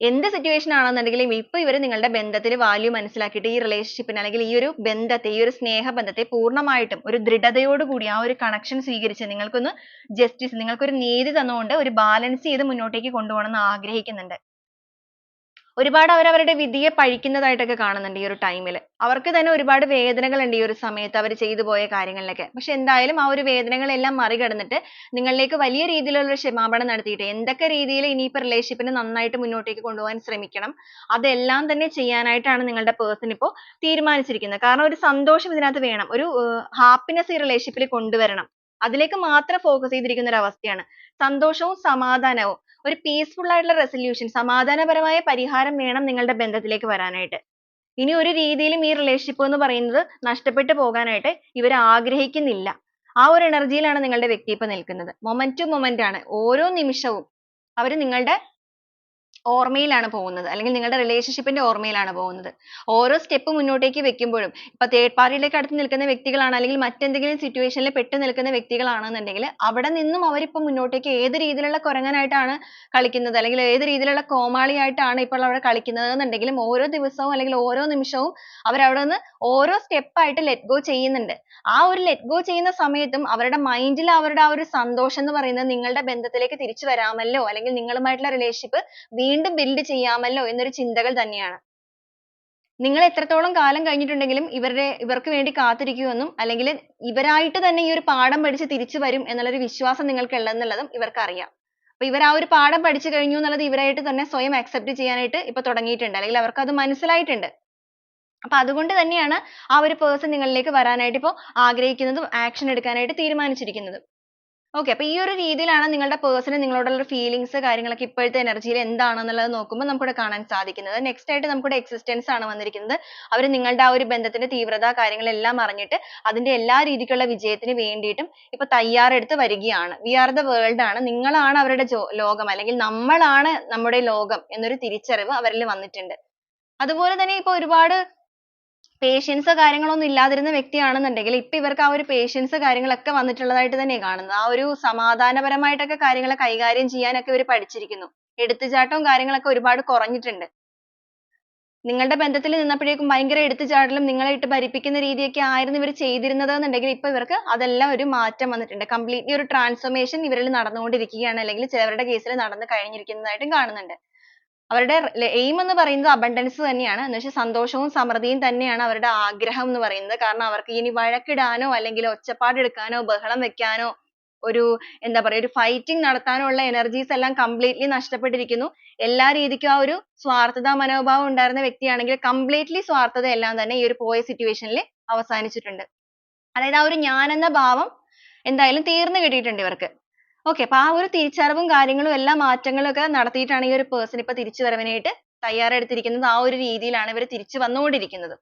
എന്ത് സിറ്റുവേഷൻ ആണെന്നുണ്ടെങ്കിലും ഇപ്പൊ ഇവർ നിങ്ങളുടെ ബന്ധത്തിൽ വാല്യൂ മനസ്സിലാക്കിയിട്ട് ഈ relationship നെ അല്ലെങ്കിൽ ഈ ഒരു ബന്ധത്തെ ഈ ഒരു സ്നേഹബന്ധത്തെ പൂർണമായിട്ടും ഒരു ദൃഢതയോടുകൂടി ആ ഒരു കണക്ഷൻ സ്വീകരിച്ച് നിങ്ങൾക്കൊന്ന് justice നിങ്ങൾക്കൊരു നീതി തന്നുകൊണ്ട് ഒരു ബാലൻസ് ചെയ്ത് മുന്നോട്ടേക്ക് കൊണ്ടുപോകണം എന്ന് ആഗ്രഹിക്കുന്നുണ്ട്. ഒരുപാട് അവർ അവരുടെ വിധിയെ പഴിക്കുന്നതായിട്ടൊക്കെ കാണുന്നുണ്ട് ഈ ഒരു ടൈമിൽ അവർക്ക് തന്നെ ഒരുപാട് വേദനകളുണ്ട് ഈ ഒരു സമയത്ത് അവർ ചെയ്തു പോയ കാര്യങ്ങളിലൊക്കെ. പക്ഷെ എന്തായാലും ആ ഒരു വേദനകളെല്ലാം മറികടന്നിട്ട് നിങ്ങളിലേക്ക് വലിയ രീതിയിലുള്ള ഒരു ക്ഷമാപണം നടത്തിയിട്ട് എന്തൊക്കെ രീതിയിൽ ഇനിയിപ്പോൾ റിലേഷൻഷിപ്പിനെ നന്നായിട്ട് മുന്നോട്ടേക്ക് കൊണ്ടുപോകാൻ ശ്രമിക്കണം അതെല്ലാം തന്നെ ചെയ്യാനായിട്ടാണ് നിങ്ങളുടെ പേഴ്സൺ ഇപ്പോൾ തീരുമാനിച്ചിരിക്കുന്നത്. കാരണം ഒരു സന്തോഷം ഇതിനകത്ത് വേണം. ഒരു ഹാപ്പിനെസ് ഈ റിലേഷൻഷിപ്പിൽ കൊണ്ടുവരണം. അതിലേക്ക് മാത്രം ഫോക്കസ് ചെയ്തിരിക്കുന്ന ഒരു അവസ്ഥയാണ്. സന്തോഷവും സമാധാനവും ഒരു peaceful ആയിട്ടുള്ള resolution സമാധാനപരമായ പരിഹാരം വേണം നിങ്ങളുടെ ബന്ധത്തിലേക്ക് വരാനായിട്ട്. ഇനി ഒരു രീതിയിലും ഈ relationship എന്ന് പറയുന്നത് നഷ്ടപ്പെട്ടു പോകാനായിട്ട് ഇവർ ആഗ്രഹിക്കുന്നില്ല. ആ ഒരു energy യിലാണ് നിങ്ങളുടെ വ്യക്തി ഇപ്പോൾ നിൽക്കുന്നത്. moment to moment ആണ്. ഓരോ നിമിഷവും അവർ നിങ്ങളുടെ ഓർമ്മയിലാണ് പോകുന്നത് അല്ലെങ്കിൽ നിങ്ങളുടെ റിലേഷൻഷിപ്പിന്റെ ന്റെ ഓർമ്മയിലാണ് പോകുന്നത്. ഓരോ സ്റ്റെപ്പ് മുന്നോട്ടേക്ക് വെക്കുമ്പോഴും ഇപ്പൊ തേർഡ് പാർട്ടിയിലേക്ക് യിലേക്ക് അടുത്ത് നിൽക്കുന്ന വ്യക്തികളാണ് അല്ലെങ്കിൽ മറ്റെന്തെങ്കിലും സിറ്റുവേഷനിൽ പെട്ട് നിൽക്കുന്ന വ്യക്തികളാണെന്നുണ്ടെങ്കിൽ അവിടെ നിന്നും അവരിപ്പോ മുന്നോട്ടേക്ക് ഏത് രീതിയിലുള്ള കുരങ്ങനായിട്ടാണ് കളിക്കുന്നത് അല്ലെങ്കിൽ ഏത് രീതിയിലുള്ള കോമാളിയായിട്ടാണ് ഇപ്പോൾ അവിടെ കളിക്കുന്നത് എന്നുണ്ടെങ്കിലും ഓരോ ദിവസവും അല്ലെങ്കിൽ ഓരോ നിമിഷവും അവരവിടെ നിന്ന് ഓരോ ആയിട്ട് ലെറ്റ് ഗോ ചെയ്യുന്നുണ്ട്. ആ ഒരു ലെറ്റ് ഗോ ചെയ്യുന്ന സമയത്തും അവരുടെ മൈൻഡിൽ അവരുടെ ആ ഒരു സന്തോഷം എന്ന് പറയുന്നത് നിങ്ങളുടെ ബന്ധത്തിലേക്ക് തിരിച്ചു വരാമല്ലോ അല്ലെങ്കിൽ നിങ്ങളുമായിട്ടുള്ള റിലേഷൻഷിപ്പ് വീണ്ടും build ചെയ്യാമല്ലോ എന്നൊരു ചിന്തകൾ തന്നെയാണ്. നിങ്ങൾ എത്രത്തോളം കാലം കഴിഞ്ഞിട്ടുണ്ടെങ്കിലും ഇവരുടെ ഇവർക്ക് വേണ്ടി കാത്തിരിക്കുമെന്നും അല്ലെങ്കിൽ ഇവരായിട്ട് തന്നെ ഈ ഒരു പാഠം പഠിച്ച് തിരിച്ചു വരും എന്നുള്ള ഒരു വിശ്വാസം നിങ്ങൾക്ക് ഉണ്ടെന്നുള്ളതും ഇവർക്ക് അറിയാം. അപ്പോൾ ഇവർ ആ ഒരു പാഠം പഠിച്ചു കഴിഞ്ഞു എന്നുള്ളത് ഇവരായിട്ട് തന്നെ സ്വയം accept ചെയ്യാനായിട്ട് ഇപ്പോൾ തുടങ്ങിയിട്ടുണ്ട് അല്ലെങ്കിൽ അവർക്ക് അത് മനസ്സിലായിട്ടുണ്ട്. അപ്പോൾ അതുകൊണ്ട് തന്നെയാണ് ആ ഒരു person നിങ്ങളിലേക്ക് വരാനായിട്ട് ഇപ്പോൾ ആഗ്രഹിക്കുന്നതും action എടുക്കാനായിട്ട് തീരുമാനിച്ചിരിക്കുന്നതും. Okay അപ്പോൾ ഈ ഒരു രീതിയിലാണ് നിങ്ങളുടെ person നിങ്ങളോടുള്ള feelings കാര്യങ്ങളൊക്കെ ഇപ്പോഴത്തെ energy യിൽ എന്താണെന്നുള്ളത് നോക്കുമ്പോൾ നമുക്ക് ഇവിടെ കാണാൻ സാധിക്കുന്നത്. next ആയിട്ട് നമുക്ക് ഇവിടെ existence ആണ് വന്നിരിക്കുന്നത്. അവർ നിങ്ങളുടെ ആ ഒരു ബന്ധത്തിന്റെ തീവ്രത കാര്യങ്ങൾ എല്ലാം അറിഞ്ഞിട്ട് അതിന്റെ എല്ലാ രീതിക്കുള്ള വിജയത്തിന് വേണ്ടിയിട്ടും ഇപ്പോൾ തയ്യാറെടുത്ത് വരികയാണ്. we are the world ആണ് നിങ്ങളാണ് അവരുടെ ലോകം അല്ലെങ്കിൽ നമ്മളാണ് നമ്മുടെ ലോകം എന്നൊരു തിരിച്ചറിവ് അവരിൽ വന്നിട്ടുണ്ട്. അതുപോലെ തന്നെ ഇപ്പോൾ ഒരുപാട് patience കാര്യങ്ങളൊന്നും ഇല്ലാതിരുന്ന വ്യക്തിയാണെന്നുണ്ടെങ്കിൽ ഇപ്പൊ ഇവർക്ക് ആ ഒരു patience കാര്യങ്ങളൊക്കെ വന്നിട്ടുള്ളതായിട്ട് തന്നെയാണ് കാണുന്നത്. ആ ഒരു സമാധാനപരമായിട്ടൊക്കെ കാര്യങ്ങൾ കൈകാര്യം ചെയ്യാനൊക്കെ ഇവർ പഠിച്ചിരിക്കുന്നു. എടുത്തുചാട്ടവും കാര്യങ്ങളൊക്കെ ഒരുപാട് കുറഞ്ഞിട്ടുണ്ട്. നിങ്ങളുടെ ബന്ധത്തിൽ നിന്നപ്പോഴേക്കും ഭയങ്കര എടുത്തുചാട്ടലും നിങ്ങളെ ഇട്ട് ഭരിപ്പിക്കുന്ന രീതിയൊക്കെ ആയിരുന്നു ഇവർ ചെയ്തിരുന്നത് എന്നുണ്ടെങ്കിൽ ഇപ്പൊ ഇവർക്ക് അതെല്ലാം ഒരു മാറ്റം വന്നിട്ടുണ്ട്. completely ഒരു transformation ഇവരിൽ നടന്നുകൊണ്ടിരിക്കുകയാണ് അല്ലെങ്കിൽ ചിലവരുടെ case ൽ നടന്നു കഴിഞ്ഞിരിക്കുന്നതായിട്ടും കാണുന്നുണ്ട്. അവരുടെ aim എന്ന് പറയുന്നത് abundance തന്നെയാണ്. എന്ന് വെച്ചാൽ സന്തോഷവും സമൃദ്ധിയും തന്നെയാണ് അവരുടെ ആഗ്രഹം എന്ന് പറയുന്നത്. കാരണം അവർക്ക് ഇനി വഴക്കിടാനോ അല്ലെങ്കിൽ ഒച്ചപ്പാടെടുക്കാനോ ബഹളം വെക്കാനോ ഒരു എന്താ പറയാ ഒരു fighting നടത്താനോ ഉള്ള energies എല്ലാം completely നഷ്ടപ്പെട്ടിരിക്കുന്നു. എല്ലാ രീതിക്കും ആ ഒരു സ്വാർത്ഥത മനോഭാവം ഉണ്ടായിരുന്ന വ്യക്തിയാണെങ്കിൽ completely സ്വാർത്ഥത എല്ലാം തന്നെ ഈ ഒരു പോയ situation ൽ അവസാനിച്ചിട്ടുണ്ട്. അതായത് ആ ഒരു ഞാൻ എന്ന ഭാവം എന്തായാലും തീർന്നു കിട്ടിയിട്ടുണ്ട് ഇവർക്ക്. Okay അപ്പോൾ ആ ഒരു തിരിച്ചറിവും കാര്യങ്ങളും എല്ലാ മാറ്റങ്ങളും ഒക്കെ നടത്തിയിട്ടാണ് ഈ ഒരു person ഇപ്പോൾ തിരിച്ചുവരവിനായിട്ട് തയ്യാറെടുത്തിരിക്കുന്നത്. ആ ഒരു രീതിയിലാണ് ഇവർ തിരിച്ചു വന്നുകൊണ്ടിരിക്കുന്നത്.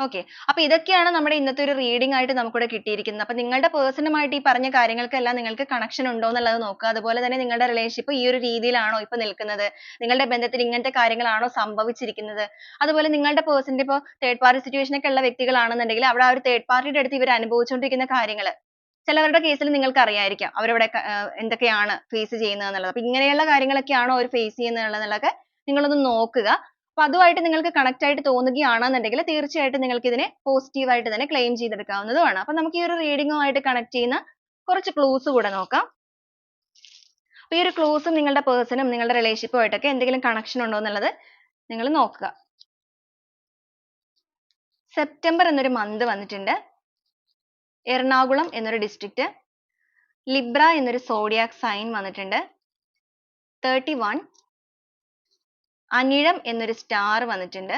ഓക്കെ അപ്പൊ ഇതൊക്കെയാണ് നമ്മുടെ ഇന്നത്തെ ഒരു റീഡിംഗ് ആയിട്ട് നമുക്ക് ഇവിടെ കിട്ടിയിരിക്കുന്നത് അപ്പൊ നിങ്ങളുടെ പേഴ്സണുമായിട്ട് ഈ പറഞ്ഞ കാര്യങ്ങൾക്കെല്ലാം നിങ്ങൾക്ക് കണക്ഷൻ ഉണ്ടോ എന്നുള്ളത് നോക്കുക അതുപോലെ തന്നെ നിങ്ങളുടെ റിലേഷൻഷിപ്പ് ഈ ഒരു രീതിയിലാണോ ഇപ്പൊ നിൽക്കുന്നത് നിങ്ങളുടെ ബന്ധത്തിൽ ഇങ്ങനത്തെ കാര്യങ്ങളാണോ സംഭവിച്ചിരിക്കുന്നത് അതുപോലെ നിങ്ങളുടെ പേഴ്സണിന്റെ ഇപ്പോൾ തേർഡ് പാർട്ടി സിറ്റുവേഷൻ ഒക്കെ ഉള്ള വ്യക്തികളാണെന്നുണ്ടെങ്കിൽ അവിടെ ആ ഒരു തേർഡ് പാർട്ടിയുടെ അടുത്ത് ഇവർ അനുഭവിച്ചുകൊണ്ടിരിക്കുന്ന കാര്യങ്ങൾ ചിലവരുടെ കേസിൽ നിങ്ങൾക്ക് അറിയായിരിക്കാം അവരവിടെ എന്തൊക്കെയാണ് ഫേസ് ചെയ്യുന്നത് എന്നുള്ളത് അപ്പൊ ഇങ്ങനെയുള്ള കാര്യങ്ങളൊക്കെയാണോ അവർ ഫേസ് ചെയ്യുന്നത് എന്നുള്ളതൊക്കെ നിങ്ങളൊന്ന് നോക്കുക. അപ്പൊ അതുമായിട്ട് നിങ്ങൾക്ക് കണക്ട് ആയിട്ട് തോന്നുകയാണെന്നുണ്ടെങ്കിൽ തീർച്ചയായിട്ടും നിങ്ങൾക്ക് ഇതിനെ പോസിറ്റീവായിട്ട് തന്നെ ക്ലെയിം ചെയ്തെടുക്കാവുന്നതുമാണ്. അപ്പൊ നമുക്ക് ഈ ഒരു റീഡിങ്ങുമായിട്ട് കണക്ട് ചെയ്യുന്ന കുറച്ച് ക്ലൂസ് കൂടെ നോക്കാം. അപ്പൊ ഈ ഒരു ക്ലൂസും നിങ്ങളുടെ പേഴ്സണും നിങ്ങളുടെ റിലേഷൻഷിപ്പുമായിട്ടൊക്കെ എന്തെങ്കിലും കണക്ഷൻ ഉണ്ടോ എന്നുള്ളത് നിങ്ങൾ നോക്കുക. സെപ്റ്റംബർ എന്നൊരു മന്ത് വന്നിട്ടുണ്ട്. എറണാകുളം എന്നൊരു ഡിസ്ട്രിക്റ്റ് ലിബ്ര എന്നൊരു സോഡിയാക് സൈൻ വന്നിട്ടുണ്ട്. തേർട്ടി വൺ അനിഴം എന്നൊരു സ്റ്റാർ വന്നിട്ടുണ്ട്.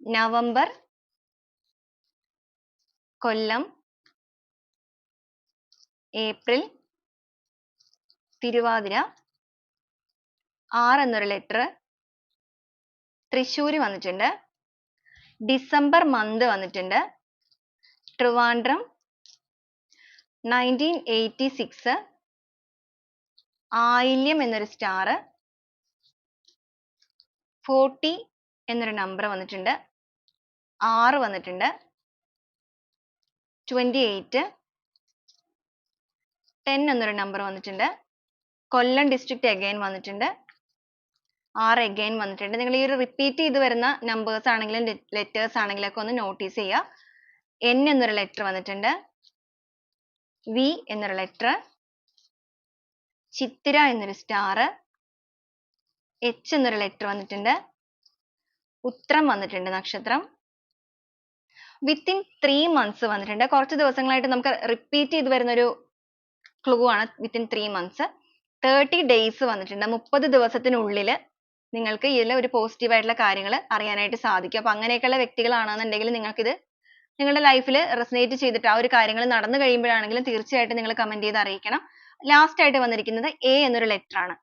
നവംബർ കൊല്ലം ഏപ്രിൽ തിരുവാതിര ആറ് എന്നൊരു ലെറ്റർ തൃശ്ശൂർ വന്നിട്ടുണ്ട്. ഡിസംബർ മന്ത് വന്നിട്ടുണ്ട്. Trivandrum nineteen eighty six Ayilyam എന്നൊരു സ്റ്റാർ ഫോർട്ടി എന്നൊരു നമ്പർ വന്നിട്ടുണ്ട്. ആറ് വന്നിട്ടുണ്ട്. ട്വന്റി എയ്റ്റ് ടെൻ എന്നൊരു നമ്പർ വന്നിട്ടുണ്ട്. കൊല്ലം ഡിസ്ട്രിക്റ്റ് അഗൈൻ വന്നിട്ടുണ്ട്. ആറ് അഗൈൻ വന്നിട്ടുണ്ട്. നിങ്ങൾ ഈ ഒരു റിപ്പീറ്റ് ചെയ്ത് വരുന്ന നമ്പേഴ്സ് ആണെങ്കിലും ലെറ്റേഴ്സ് ആണെങ്കിലും ഒക്കെ ഒന്ന് നോട്ടീസ് ചെയ്യുക എൻ എന്നൊരു ലെറ്റർ വന്നിട്ടുണ്ട്. വി എന്നൊരു ലെറ്റർ ചിത്തിര എന്നൊരു സ്റ്റാർ എച്ച് എന്നൊരു ലെറ്റർ വന്നിട്ടുണ്ട്. ഉത്രം വന്നിട്ടുണ്ട് നക്ഷത്രം. വിത്തിൻ ത്രീ മന്ത്സ് വന്നിട്ടുണ്ട്. കുറച്ച് ദിവസങ്ങളായിട്ട് നമുക്ക് റിപ്പീറ്റ് ചെയ്ത് വരുന്ന ഒരു ക്ലൂ ആണ് within three months thirty days വന്നിട്ടുണ്ട്. മുപ്പത് ദിവസത്തിനുള്ളിൽ നിങ്ങൾക്ക് ഇതിൽ ഒരു പോസിറ്റീവ് ആയിട്ടുള്ള കാര്യങ്ങൾ അറിയാനായിട്ട് സാധിക്കും. അപ്പൊ അങ്ങനെയൊക്കെയുള്ള വ്യക്തികളാണെന്നുണ്ടെങ്കിൽ നിങ്ങൾക്ക് ഇത് life ലൈഫിൽ resonate ചെയ്തിട്ട് ആ ഒരു കാര്യങ്ങൾ നടന്നു കഴിയുമ്പോഴാണെങ്കിലും തീർച്ചയായിട്ടും നിങ്ങൾ comment ചെയ്ത് അറിയിക്കണം. Last ആയിട്ട് വന്നിരിക്കുന്നത് എ എന്നൊരു letter ആണ്.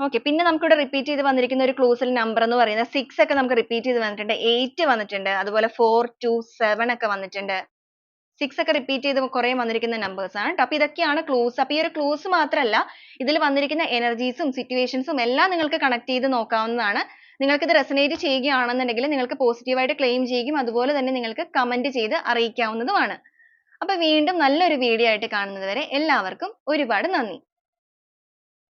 Okay പിന്നെ നമുക്ക് ഇവിടെ repeat ചെയ്ത് വന്നിരിക്കുന്ന ഒരു clues ൽ number എന്ന് പറയുന്നത് six ഒക്കെ നമുക്ക് repeat ചെയ്ത് വന്നിട്ടുണ്ട്. Eight വന്നിട്ടുണ്ട്. അതുപോലെ four two seven ഒക്കെ വന്നിട്ടുണ്ട്. Six ഒക്കെ repeat ചെയ്ത് കുറെ വന്നിരിക്കുന്ന numbers ആണ്. അപ്പൊ ഇതൊക്കെയാണ് clues. അപ്പോൾ ഈ ഒരു clues മാത്രമല്ല ഇതിൽ വന്നിരിക്കുന്ന energies ഉം situations ഉം എല്ലാം നിങ്ങൾക്ക് connect ചെയ്ത് നോക്കാവുന്നതാണ്. നിങ്ങൾക്ക് ഇത് റെസനേറ്റ് ചെയ്യുകയാണെന്നുണ്ടെങ്കിൽ നിങ്ങൾക്ക് പോസിറ്റീവായിട്ട് ക്ലെയിം ചെയ്യുകയും അതുപോലെ തന്നെ നിങ്ങൾക്ക് കമന്റ് ചെയ്ത് അറിയിക്കാവുന്നതുമാണ്. അപ്പോൾ വീണ്ടും നല്ലൊരു വീഡിയോ ആയിട്ട് കാണുന്നത് വരെ എല്ലാവർക്കും ഒരുപാട് നന്ദി.